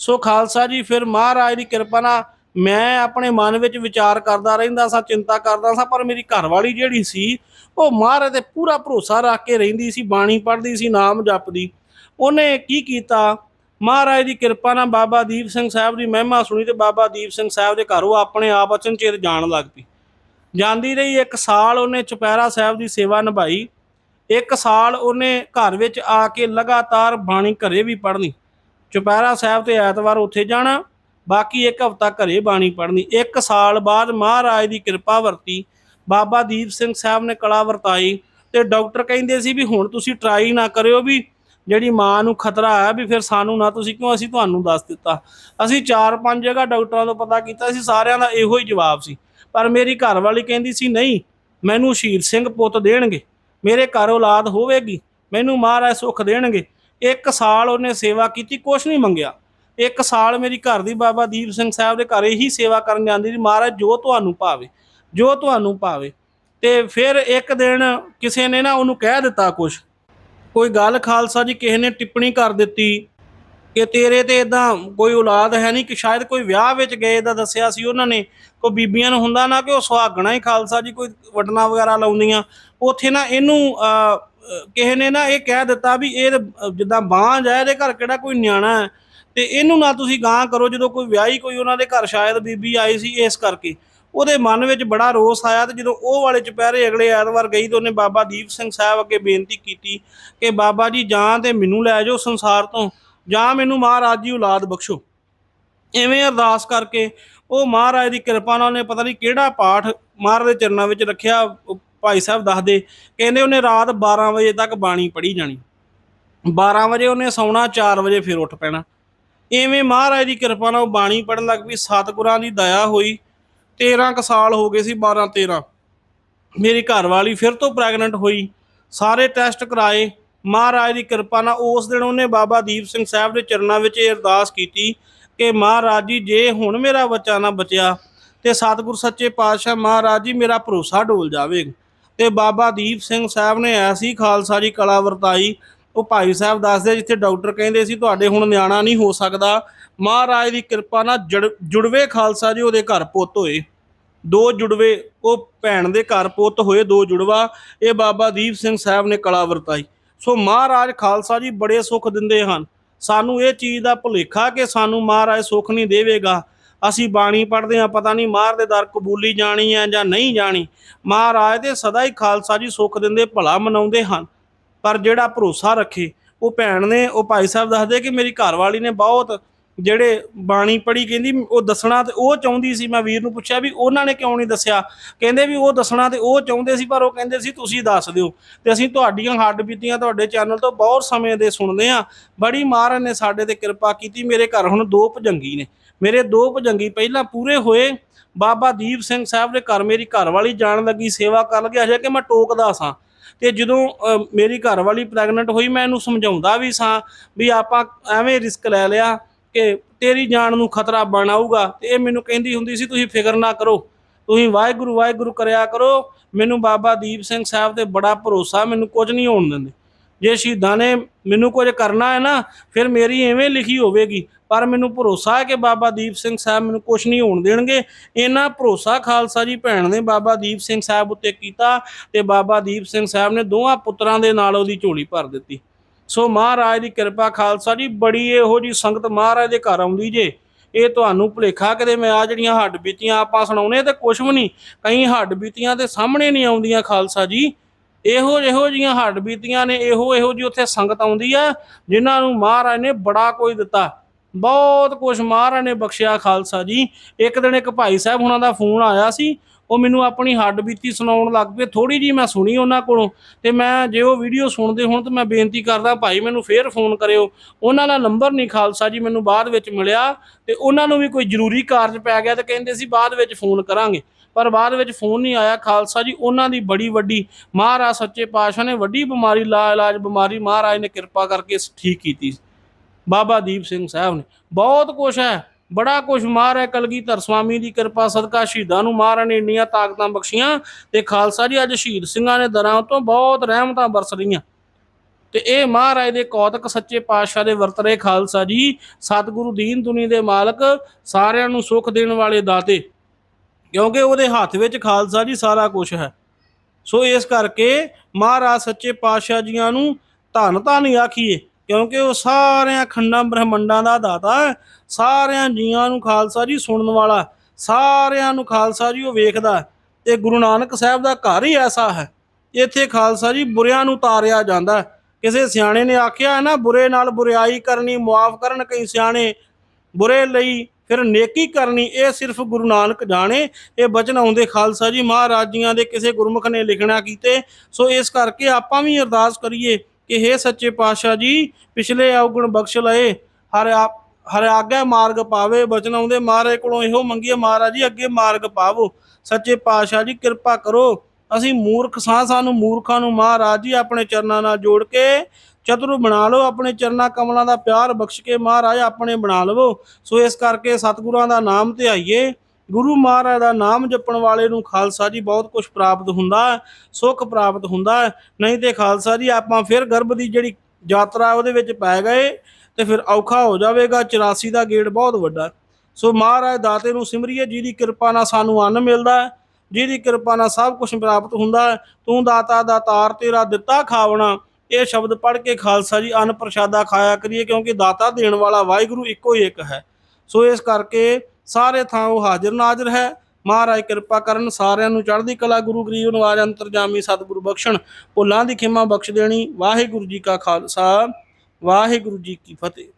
ਸੋ ਖਾਲਸਾ ਜੀ, ਫਿਰ ਮਹਾਰਾਜ ਦੀ ਕਿਰਪਾ ਨਾਲ ਮੈਂ ਆਪਣੇ ਮਨ ਵਿੱਚ ਵਿਚਾਰ ਕਰਦਾ ਰਹਿੰਦਾ ਸਾਂ, ਚਿੰਤਾ ਕਰਦਾ ਸਾਂ, ਪਰ ਮੇਰੀ ਘਰਵਾਲੀ ਜਿਹੜੀ ਸੀ, ਉਹ ਮਹਾਰਾਜ ਤੇ ਪੂਰਾ ਭਰੋਸਾ ਰੱਖ ਕੇ ਰਹਿੰਦੀ ਸੀ, ਬਾਣੀ ਪੜ੍ਹਦੀ ਸੀ, ਨਾਮ ਜਪਦੀ। ਉਹਨੇ ਕੀ ਕੀਤਾ? ਮਹਾਰਾਜ ਦੀ ਕਿਰਪਾ ਨਾਲ ਬਾਬਾ ਦੀਪ ਸਿੰਘ ਸਾਹਿਬ ਦੀ ਮਹਿਮਾ ਸੁਣੀ ਤੇ ਬਾਬਾ ਦੀਪ ਸਿੰਘ ਸਾਹਿਬ ਦੇ ਘਰ ਉਹ ਆਪਣੇ ਆਪ ਅਚਨਚੇਤ ਜਾਣ ਲੱਗ ਪਈ। ਜਾਂਦੀ ਰਹੀ ਇੱਕ ਸਾਲ ਉਹਨੇ ਚੁਪਹਿਰਾ ਸਾਹਿਬ ਦੀ ਸੇਵਾ ਨਿਭਾਈ। ਇੱਕ ਸਾਲ ਉਹਨੇ ਘਰ ਵਿੱਚ ਆ ਕੇ ਲਗਾਤਾਰ ਬਾਣੀ ਘਰੇ ਵੀ ਪੜ੍ਹਨੀ। ਚੁਪਹਿਰਾ ਸਾਹਿਬ ਤੇ ਐਤਵਾਰ ਉੱਥੇ ਜਾਣਾ, ਬਾਕੀ ਇੱਕ ਹਫ਼ਤਾ ਘਰੇ ਬਾਣੀ ਪੜ੍ਹਨੀ। ਇੱਕ ਸਾਲ ਬਾਅਦ ਮਹਾਰਾਜ ਦੀ ਕਿਰਪਾ ਵਰਤੀ। ਬਾਬਾ ਦੀਪ ਸਿੰਘ ਸਾਹਿਬ ਨੇ ਕਲਾ ਵਰਤਾਈ ਤੇ ਡਾਕਟਰ ਕਹਿੰਦੇ ਸੀ ਵੀ ਹੁਣ ਤੁਸੀਂ ਟਰਾਈ ਨਾ ਕਰਿਓ ਵੀ ਜਿਹੜੀ ਮਾਂ ਨੂੰ ਖਤਰਾ ਹੈ ਵੀ ਫਿਰ ਸਾਨੂੰ ਨਾ ਤੁਸੀਂ ਕਿਉਂ ਅਸੀਂ ਤੁਹਾਨੂੰ ਦੱਸ ਦਿੱਤਾ? ਅਸੀਂ ਚਾਰ ਪੰਜ ਜਗ੍ਹਾ ਡਾਕਟਰਾਂ ਤੋਂ ਪਤਾ ਕੀਤਾ ਸੀ ਸਾਰਿਆਂ ਦਾ ਇਹੋ ਹੀ ਜਵਾਬ ਸੀ। ਪਰ ਮੇਰੀ ਘਰ ਵਾਲੀ ਕਹਿੰਦੀ ਸੀ, ਨਹੀਂ, ਮੈਨੂੰ ਸ਼ਹੀਦ ਸਿੰਘ ਪੁੱਤ ਦੇਣਗੇ, ਮੇਰੇ ਘਰ ਔਲਾਦ ਹੋਵੇਗੀ, ਮੈਨੂੰ ਮਹਾਰਾਜ ਸੁੱਖ ਦੇਣਗੇ। ਇੱਕ ਸਾਲ ਉਹਨੇ ਸੇਵਾ ਕੀਤੀ, ਕੁਛ ਨਹੀਂ ਮੰਗਿਆ। ਇੱਕ ਸਾਲ ਮੇਰੀ ਘਰ ਦੀ ਬਾਬਾ ਦੀਪ ਸਿੰਘ ਸਾਹਿਬ ਦੇ ਘਰ ਇਹੀ ਸੇਵਾ ਕਰਨ ਜਾਂਦੀ ਸੀ, ਮਹਾਰਾਜ, ਜੋ ਤੁਹਾਨੂੰ ਭਾਵੇ, ਜੋ ਤੁਹਾਨੂੰ ਭਾਵੇ। ਤੇ ਫਿਰ ਇੱਕ ਦਿਨ ਕਿਸੇ ਨੇ ਨਾ ਉਹਨੂੰ ਕਹਿ ਦਿੱਤਾ ਕੁਛ ਕੋਈ ਗੱਲ ਖਾਲਸਾ ਜੀ ਕਿਸੇ ਨੇ ਟਿੱਪਣੀ ਕਰ ਦਿੱਤੀ ਕਿ ਤੇਰੇ ਤੇ ਇਦਾਂ ਕੋਈ ਔਲਾਦ ਹੈ ਨਹੀਂ ਕਿ ਸ਼ਾਇਦ ਕੋਈ ਵਿਆਹ ਵਿੱਚ ਗਏ ਦਾ ਦੱਸਿਆ ਸੀ ਉਹਨਾਂ ਨੇ ਕੋ ਬੀਬੀਆਂ ਨੂੰ ਹੁੰਦਾ ਨਾ ਕਿ ਉਹ ਸੁਹਾਗਣਾ ਹੀ ਖਾਲਸਾ ਜੀ ਕੋਈ ਵਟਣਾ ਵਗੈਰਾ ਲਾਉਂਦੀਆਂ। ਉੱਥੇ ਨਾ ਇਹਨੂੰ ਅਹ, ਕਿਸੇ ਨੇ ਨਾ ਇਹ ਕਹਿ ਦਿੱਤਾ ਵੀ ਇਹ ਜਿੱਦਾਂ ਬਾਂਝ ਹੈ ਇਹਦੇ ਘਰ ਕਿਹੜਾ ਕੋਈ ਨਿਆਣਾ ਹੈ। ਤੇ ਇਹਨੂੰ ਨਾ ਤੁਸੀਂ ਗਾਂ ਕਰੋ ਜਦੋਂ ਕੋਈ ਵਿਆਹੀ ਕੋਈ ਉਹਨਾਂ ਦੇ ਘਰ ਸ਼ਾਇਦ ਬੀਬੀ ਆਈ ਸੀ ਇਸ ਕਰਕੇ। ਉਹਦੇ ਮਨ ਵਿੱਚ ਬੜਾ ਰੋਸ ਆਇਆ ਤੇ ਜਦੋਂ ਉਹ ਵਾਲੇ ਚੁਪਹਿਰੇ ਅਗਲੇ ਐਤਵਾਰ ਗਈ ਤਾਂ ਉਹਨੇ ਬਾਬਾ ਦੀਪ ਸਿੰਘ ਸਾਹਿਬ ਅੱਗੇ ਬੇਨਤੀ ਕੀਤੀ ਕਿ ਬਾਬਾ ਜੀ ਜਾਂ ਤੇ ਮੈਨੂੰ ਲੈ ਜਾਓ ਸੰਸਾਰ ਤੋਂ, ਜਾਂ ਮੈਨੂੰ ਮਹਾਰਾਜ ਜੀ ਔਲਾਦ ਬਖਸ਼ੋ। ਐਵੇਂ ਅਰਦਾਸ ਕਰਕੇ ਉਹ ਮਹਾਰਾਜ ਦੀ ਕਿਰਪਾ ਨਾਲ ਉਹਨੇ ਪਤਾ ਨਹੀਂ ਕਿਹੜਾ ਪਾਠ ਮਹਾਰਾਜ ਦੇ ਚਰਨਾਂ ਵਿੱਚ ਰੱਖਿਆ ਭਾਈ ਸਾਹਿਬ ਦੱਸਦੇ, ਕਹਿੰਦੇ ਉਹਨੇ ਰਾਤ 12 ਵਜੇ ਤੱਕ ਬਾਣੀ ਪੜ੍ਹੀ ਜਾਣੀ। 12 ਵਜੇ ਉਹਨੇ ਸੌਣਾ 4 ਵਜੇ ਫਿਰ ਉੱਠ ਪੈਣਾ। ਐਵੇਂ ਮਹਾਰਾਜ ਦੀ ਕਿਰਪਾ ਨਾਲ ਉਹ ਬਾਣੀ ਪੜਨ ਲੱਗ ਪਈ, ਸਤਿਗੁਰਾਂ ਦੀ ਦਇਆ ਹੋਈ 13 ਕ ਸਾਲ ਹੋ ਗਏ ਸੀ 12 13 ਮੇਰੀ ਘਰਵਾਲੀ ਫਿਰ ਤੋਂ ਪ੍ਰੈਗਨੈਂਟ ਹੋਈ। ਸਾਰੇ ਟੈਸਟ ਕਰਾਏ। ਮਹਾਰਾਜ ਦੀ ਕਿਰਪਾ ਨਾਲ ਉਸ ਦਿਨ ਉਹਨੇ ਬਾਬਾ ਦੀਪ ਸਿੰਘ ਸਾਹਿਬ ਦੇ ਚਰਨਾਂ ਵਿੱਚ ਇਹ ਅਰਦਾਸ ਕੀਤੀ ਕਿ ਮਹਾਰਾਜ ਜੀ, ਜੇ ਹੁਣ ਮੇਰਾ ਬੱਚਾ ਨਾ ਬਚਿਆ ਤੇ ਸਤਿਗੁਰ ਸੱਚੇ ਪਾਤਸ਼ਾਹ ਮਹਾਰਾਜ ਜੀ, ਮੇਰਾ ਭਰੋਸਾ ਡੋਲ ਜਾਵੇ। ਤੇ ਬਾਬਾ ਦੀਪ ਸਿੰਘ ਸਾਹਿਬ ਨੇ ਐਸੀ ਖਾਲਸਾ ਜੀ ਕਲਾ ਵਰਤਾਈ। ਉਹ ਭਾਈ ਸਾਹਿਬ ਦੱਸਦੇ ਜਿੱਥੇ ਡਾਕਟਰ ਕਹਿੰਦੇ ਸੀ, ਤੁਹਾਡੇ ਹੁਣ ਨਿਆਣਾ ਨਹੀਂ ਹੋ ਸਕਦਾ। ਮਹਾਰਾਜ ਦੀ ਕਿਰਪਾ ਨਾਲ ਜੜ- ਜੁੜਵੇ ਖਾਲਸਾ ਜੀ ਉਹਦੇ ਘਰ ਪੁੱਤ ਹੋਏ। ਦੋ ਜੁੜਵੇ, ਉਹ ਭੈਣ ਦੇ ਘਰ ਪੁੱਤ ਹੋਏ ਦੋ ਜੁੜਵਾ, ਇਹ ਬਾਬਾ ਦੀਪ ਸਿੰਘ ਸਾਹਿਬ ਨੇ ਕਲਾ ਵਰਤਾਈ। ਸੋ ਮਹਾਰਾਜ ਖਾਲਸਾ ਜੀ ਬੜੇ ਸੁੱਖ ਦਿੰਦੇ ਹਨ। ਸਾਨੂੰ ਇਹ ਚੀਜ਼ ਦਾ ਭੁਲੇਖਾ ਕਿ ਸਾਨੂੰ ਮਹਾਰਾਜ ਸੁੱਖ ਨਹੀਂ ਦੇਵੇਗਾ। ਅਸੀਂ ਬਾਣੀ ਪੜ੍ਹਦੇ ਆ ਪਤਾ ਨਹੀਂ ਮਾਰ ਦੇ ਦਰ ਕਬੂਲੀ ਜਾਣੀ ਹੈ ਜਾਂ ਨਹੀਂ ਜਾਣੀ। ਮਹਾਰਾਜ ਦੇ ਸਦਾ ਹੀ ਖਾਲਸਾ ਜੀ ਸੁੱਖ ਦਿੰਦੇ, ਭਲਾ ਮਨਾਉਂਦੇ ਹਨ। ਪਰ ਜਿਹੜਾ ਭਰੋਸਾ ਰੱਖੇ, ਉਹ ਭੈਣ ਨੇ, ਉਹ ਭਾਈ ਸਾਹਿਬ ਦੱਸਦੇ ਕਿ ਮੇਰੀ ਘਰਵਾਲੀ ਨੇ ਬਹੁਤ ਜਿਹੜੇ ਬਾਣੀ ਪੜ੍ਹੀ ਕਹਿੰਦੀ ਉਹ ਦੱਸਣਾ ਤੇ ਉਹ ਚਾਹੁੰਦੀ ਸੀ ਮੈਂ ਵੀਰ ਨੂੰ ਪੁੱਛਿਆ ਵੀ ਉਹਨਾਂ ਨੇ ਕਿਉਂ ਨਹੀਂ ਦੱਸਿਆ? ਕਹਿੰਦੇ ਵੀ ਉਹ ਦੱਸਣਾ ਤੇ ਉਹ ਚਾਹੁੰਦੇ ਸੀ ਪਰ ਉਹ ਕਹਿੰਦੇ ਸੀ ਤੁਸੀਂ ਦੱਸ ਦਿਓ। ਤੇ ਅਸੀਂ ਤੁਹਾਡੀਆਂ ਹੱਡ ਬੀਤੀਆਂ ਤੁਹਾਡੇ ਚੈਨਲ ਤੋਂ ਬਹੁਤ ਸਮੇਂ ਦੇ ਸੁਣਦੇ ਆ ਬੜੀ ਮਹਾਰਾਜ ਨੇ ਸਾਡੇ ਤੇ ਕਿਰਪਾ ਕੀਤੀ। ਮੇਰੇ ਘਰ ਹੁਣ ਦੋ ਭਜੰਗੀ ਨੇ। ਮੇਰੇ ਦੋ ਭਜੰਗੀ ਪਹਿਲਾਂ ਪੂਰੇ ਹੋਏ। ਬਾਬਾ ਦੀਪ ਸਿੰਘ ਸਾਹਿਬ ਦੇ ਘਰ ਮੇਰੀ ਘਰਵਾਲੀ ਜਾਣ ਲੱਗੀ ਸੇਵਾ ਕਰਨ ਲੱਗੀ। ਅਜੇ ਕਿ ਮੈਂ ਟੋਕਦਾ ਸਾਂ। ਤੇ ਜਦੋਂ ਅ, ਮੇਰੀ ਘਰਵਾਲੀ ਪ੍ਰੈਗਨੈਂਟ ਹੋਈ ਮੈਂ ਇਹਨੂੰ ਸਮਝਾਉਂਦਾ ਵੀ ਸਾਂ ਵੀ ਆਪਾਂ ਐਵੇਂ ਰਿਸਕ ਲੈ ਲਿਆ। ਕਿ ਤੇਰੀ ਜਾਨ ਨੂੰ ਖਤਰਾ ਬਣਾਊਗਾ। ਤੇ ਇਹ ਮੈਨੂੰ ਕਹਿੰਦੀ ਹੁੰਦੀ ਸੀ, ਤੁਸੀਂ ਫਿਕਰ ਨਾ ਕਰੋ। ਤੁਸੀਂ ਵਾਹਿਗੁਰੂ ਵਾਹਿਗੁਰੂ ਕਰਿਆ ਕਰੋ। ਮੈਨੂੰ ਬਾਬਾ ਦੀਪ ਸਿੰਘ ਸਾਹਿਬ ਤੇ ਬੜਾ ਭਰੋਸਾ, ਮੈਨੂੰ ਕੁਝ ਨਹੀਂ ਹੋਣ ਦਿੰਦੇ। ਜੇ ਸ਼ਹੀਦਾਂ ਨੇ ਮੈਨੂੰ ਕੁਝ ਕਰਨਾ ਹੈ ਨਾ, ਫਿਰ ਮੇਰੀ ਐਵੇਂ ਲਿਖੀ ਹੋਵੇਗੀ। ਪਰ ਮੈਨੂੰ ਭਰੋਸਾ ਹੈ ਕਿ ਬਾਬਾ ਦੀਪ ਸਿੰਘ ਸਾਹਿਬ ਮੈਨੂੰ ਕੁਝ ਨਹੀਂ ਹੋਣ ਦੇਣਗੇ। ਇਹਨਾਂ ਭਰੋਸਾ ਖਾਲਸਾ ਜੀ ਭੈਣ ਨੇ ਬਾਬਾ ਦੀਪ ਸਿੰਘ ਸਾਹਿਬ ਉੱਤੇ ਕੀਤਾ ਤੇ ਬਾਬਾ ਦੀਪ ਸਿੰਘ ਸਾਹਿਬ ਨੇ ਦੋਹਾਂ ਪੁੱਤਰਾਂ ਦੇ ਨਾਲ ਉਹਦੀ ਝੋਲੀ ਭਰ ਦਿੱਤੀ। ਸੋ ਮਹਾਰਾਜ ਦੀ ਕਿਰਪਾ ਖਾਲਸਾ ਜੀ, ਬੜੀ ਇਹੋ ਜੀ ਸੰਗਤ ਮਹਾਰਾਜ ਦੇ ਘਰ ਆਉਂਦੀ ਜੇ। ਇਹ ਤੁਹਾਨੂੰ ਭੁਲੇਖਾ ਕਦੇ ਮੈਂ ਆ ਜਿਹੜੀਆਂ ਹੱਡ ਬੀਤੀਆਂ ਆਪਾਂ ਸੁਣਾਉਣੇ ਤੇ ਕੁਛ ਵੀ ਨਹੀਂ, ਕਈ ਹੱਡ ਬੀਤੀਆਂ ਤੇ ਸਾਹਮਣੇ ਨਹੀਂ ਆਉਂਦੀਆਂ ਖਾਲਸਾ ਜੀ। ਇਹੋ ਇਹੋ ਜੀਆਂ ਹੱਡ ਬੀਤੀਆਂ ਨੇ, ਇਹੋ ਇਹੋ ਜੀ ਉੱਥੇ ਸੰਗਤ ਆਉਂਦੀ ਆ, ਜਿਨ੍ਹਾਂ ਨੂੰ ਮਹਾਰਾਜ ਨੇ ਬੜਾ ਕੁਝ ਦਿੱਤਾ। ਬਹੁਤ ਕੁਝ ਮਹਾਰਾਜ ਨੇ ਬਖਸ਼ਿਆ ਖਾਲਸਾ ਜੀ। ਇੱਕ ਦਿਨ ਇੱਕ ਭਾਈ ਸਾਹਿਬ ਉਹਨਾਂ ਦਾ ਫੋਨ ਆਇਆ ਸੀ ਉਹ ਮੈਨੂੰ ਆਪਣੀ ਹੱਡ ਬੀਤੀ ਸੁਣਾਉਣ ਲੱਗ ਪਏ। ਥੋੜੀ ਜੀ ਮੈਂ ਸੁਣੀ ਉਹਨਾਂ ਕੋਲੋਂ ਤੇ ਮੈਂ ਜੇ ਉਹ ਵੀਡੀਓ ਸੁਣਦੇ ਹੋਣ ਤਾਂ ਮੈਂ ਬੇਨਤੀ ਕਰਦਾ ਭਾਈ ਮੈਨੂੰ ਫੇਰ ਫੋਨ ਕਰਿਓ। ਉਹਨਾਂ ਦਾ ਨੰਬਰ ਨਹੀਂ ਖਾਲਸਾ ਜੀ, ਮੈਨੂੰ ਬਾਅਦ ਵਿੱਚ ਮਿਲਿਆ ਤੇ ਉਹਨਾਂ ਨੂੰ ਵੀ ਕੋਈ ਜ਼ਰੂਰੀ ਕਾਰਜ ਪੈ ਗਿਆ ਤੇ ਕਹਿੰਦੇ ਸੀ ਬਾਅਦ ਵਿੱਚ ਫੋਨ ਕਰਾਂਗੇ। ਪਰ ਬਾਅਦ ਵਿੱਚ ਫੋਨ ਨਹੀਂ ਆਇਆ। ਖਾਲਸਾ ਜੀ, ਉਹਨਾਂ ਦੀ ਬੜੀ ਵੱਡੀ ਮਹਾਰਾਜ ਸੱਚੇ ਪਾਤਸ਼ਾਹ ਨੇ ਵੱਡੀ ਬਿਮਾਰੀ ਲਾ ਇਲਾਜ ਬਿਮਾਰੀ ਮਹਾਰਾਜ ਨੇ ਕਿਰਪਾ ਕਰਕੇ ਠੀਕ ਕੀਤੀ ਬਾਬਾ ਦੀਪ ਸਿੰਘ ਸਾਹਿਬ ਨੇ। ਬਹੁਤ ਕੁਛ ਹੈ। ਬੜਾ ਕੁਝ ਮਹਾਰਾਜ ਕਲਗੀਧਰ ਸਵਾਮੀ ਦੀ ਕਿਰਪਾ, ਸਦਕਾ ਸ਼ਹੀਦਾਂ ਨੂੰ ਮਾਰਾਂ ਨੇ ਇੰਨੀਆਂ ਤਾਕਤਾਂ ਬਖਸ਼ੀਆਂ ਤੇ ਖਾਲਸਾ ਜੀ ਅੱਜ ਸ਼ਹੀਦ ਸਿੰਘਾਂ ਨੇ ਦਰਾਂ ਤੋਂ ਬਹੁਤ ਰਹਿਮਤਾਂ ਬਰਸ ਰਹੀਆਂ। ਤੇ ਇਹ ਮਹਾਰਾਜ ਦੇ ਕੌਤਕ ਸੱਚੇ ਪਾਤਸ਼ਾਹ ਦੇ ਵਰਤਰੇ ਖਾਲਸਾ ਜੀ, ਸਤਿਗੁਰੂ ਦੀਨ ਦੁਨੀ ਦੇ ਮਾਲਕ, ਸਾਰਿਆਂ ਨੂੰ ਸੁੱਖ ਦੇਣ ਵਾਲੇ ਦਾਤੇ। ਕਿਉਂਕਿ ਉਹਦੇ ਹੱਥ ਵਿੱਚ ਖਾਲਸਾ ਜੀ ਸਾਰਾ ਕੁਝ ਹੈ। ਸੋ ਇਸ ਕਰਕੇ ਮਹਾਰਾਜ ਸੱਚੇ ਪਾਤਸ਼ਾਹ ਜੀਆਂ ਨੂੰ ਧੰਨ ਧੰਨ ਆਖੀਏ। ਕਿਉਂਕਿ ਉਹ ਸਾਰਿਆਂ ਖੰਡਾਂ ਬ੍ਰਹਮੰਡਾਂ ਦਾ ਦਾਤਾ ਸਾਰਿਆਂ ਜੀਆਂ ਨੂੰ ਖਾਲਸਾ ਜੀ ਸੁਣਨ ਵਾਲਾ ਸਾਰਿਆਂ ਨੂੰ ਖਾਲਸਾ ਜੀ ਉਹ ਵੇਖਦਾ ਹੈ। ਤੇ ਗੁਰੂ ਨਾਨਕ ਸਾਹਿਬ ਦਾ ਘਰ ਹੀ ਐਸਾ ਹੈ। ਇੱਥੇ ਖਾਲਸਾ ਜੀ ਬੁਰਿਆਂ ਨੂੰ ਤਾਰਿਆ ਜਾਂਦਾ ਕਿਸੇ ਸਿਆਣੇ ਨੇ ਆਖਿਆ ਹੈ ਨਾ, ਬੁਰੇ ਨਾਲ ਬੁਰਾਈ ਕਰਨੀ, ਮੁਆਫ ਕਰਨ ਕਈ ਸਿਆਣੇ ਬੁਰੇ ਲਈ ਫਿਰ ਨੇਕੀ ਕਰਨੀ, ਇਹ ਸਿਰਫ ਗੁਰੂ ਨਾਨਕ ਜਾਣੇ। ਇਹ ਬਚਨ ਆਉਂਦੇ ਖਾਲਸਾ ਜੀ ਮਹਾਰਾਜ ਜੀਆਂ ਦੇ ਕਿਸੇ ਗੁਰਮੁਖ ਨੇ ਲਿਖਣਾ ਕੀਤੇ। ਸੋ ਇਸ ਕਰਕੇ ਆਪਾਂ ਵੀ ਅਰਦਾਸ ਕਰੀਏ ਕਿ हे ਸੱਚੇ ਪਾਤਸ਼ਾਹ ਜੀ, ਪਿਛਲੇ ਔਗਣ ਬਖਸ਼ ਲਏ, ਹਰ ਆਪ ਹਰ ਆਗੇ ਮਾਰਗ ਪਾਵੇ, ਬਚਨ ਆਉਂਦੇ ਮਹਾਰਾਜ ਕੋਲੋਂ ਇਹੋ ਮੰਗੀਏ ਮਹਾਰਾਜ ਜੀ, ਅੱਗੇ ਮਾਰਗ ਪਾਵੋ। ਸੱਚੇ ਪਾਤਸ਼ਾਹ ਜੀ, ਕਿਰਪਾ ਕਰੋ, ਅਸੀਂ ਮੂਰਖ ਸਾਂ, ਸਾਨੂੰ ਮੂਰਖਾਂ ਨੂੰ ਮਹਾਰਾਜ ਜੀ ਆਪਣੇ ਚਰਨਾਂ ਨਾਲ ਜੋੜ ਕੇ ਚਤੁਰ ਬਣਾ ਲਓ, ਆਪਣੇ ਚਰਨਾਂ ਕਮਲਾਂ ਦਾ ਪਿਆਰ ਬਖਸ਼ ਕੇ ਮਹਾਰਾਜ ਆਪਣੇ ਬਣਾ ਲਵੋ। ਸੋ ਇਸ ਕਰਕੇ ਸਤਿਗੁਰਾਂ ਦਾ ਨਾਮ ਧਿਆਈਏ। ਗੁਰੂ ਮਹਾਰਾਜ ਦਾ ਨਾਮ ਜਪਣ ਵਾਲੇ ਨੂੰ ਖਾਲਸਾ ਜੀ ਬਹੁਤ ਕੁਝ ਪ੍ਰਾਪਤ ਹੁੰਦਾ ਸੁੱਖ ਪ੍ਰਾਪਤ ਹੁੰਦਾ ਨਹੀਂ ਤੇ ਖਾਲਸਾ ਜੀ, ਆਪਾਂ ਫਿਰ ਗਰਭ ਦੀ ਜਿਹੜੀ ਯਾਤਰਾ ਉਹਦੇ ਵਿੱਚ ਪੈ ਗਏ ਤੇ ਫਿਰ ਔਖਾ ਹੋ ਜਾਵੇਗਾ 84 ਦਾ ਗੇਟ ਬਹੁਤ ਵੱਡਾ ਸੋ ਮਹਾਰਾਜ ਦਾਤੇ ਨੂੰ ਸਿਮਰੀਏ, ਜਿਹਦੀ ਕਿਰਪਾ ਨਾਲ ਸਾਨੂੰ ਅੰਨ ਮਿਲਦਾ ਜਿਹਦੀ ਕਿਰਪਾ ਨਾਲ ਸਭ ਕੁਝ ਪ੍ਰਾਪਤ ਹੁੰਦਾ ਤੂੰ ਦਾਤਾ ਦਾ ਤਾਰ ਤੇਰਾ ਦਿੱਤਾ ਖਾਵਣਾ, ਇਹ ਸ਼ਬਦ ਪੜ੍ਹ ਕੇ ਖਾਲਸਾ ਜੀ ਅੰਨ ਪ੍ਰਸ਼ਾਦਾ ਖਾਇਆ ਕਰੀਏ, ਕਿਉਂਕਿ ਦਾਤਾ ਦੇਣ ਵਾਲਾ ਵਾਹਿਗੁਰੂ ਇੱਕੋ ਹੀ ਇੱਕ ਹੈ। ਸੋ ਇਸ ਕਰਕੇ ਸਾਰੇ ਥਾਂ ਉਹ ਹਾਜ਼ਰ ਨਾਜ਼ਰ ਹੈ। ਮਹਾਰਾਜ ਕਿਰਪਾ ਕਰਨ ਸਾਰਿਆਂ ਨੂੰ ਚੜ੍ਹਦੀ ਕਲਾ, ਗੁਰੂ ਗਰੀਬ ਨਿਵਾਜ ਅੰਤਰਜਾਮੀ ਸਤਿਗੁਰੂ ਬਖਸ਼ਣ। ਭੁੱਲਾਂ ਦੀ ਖਿਮਾ ਬਖਸ਼ ਦੇਣੀ। ਵਾਹਿਗੁਰੂ ਜੀ ਕਾ ਖਾਲਸਾ, ਵਾਹਿਗੁਰੂ ਜੀ ਕੀ ਫਤਿਹ।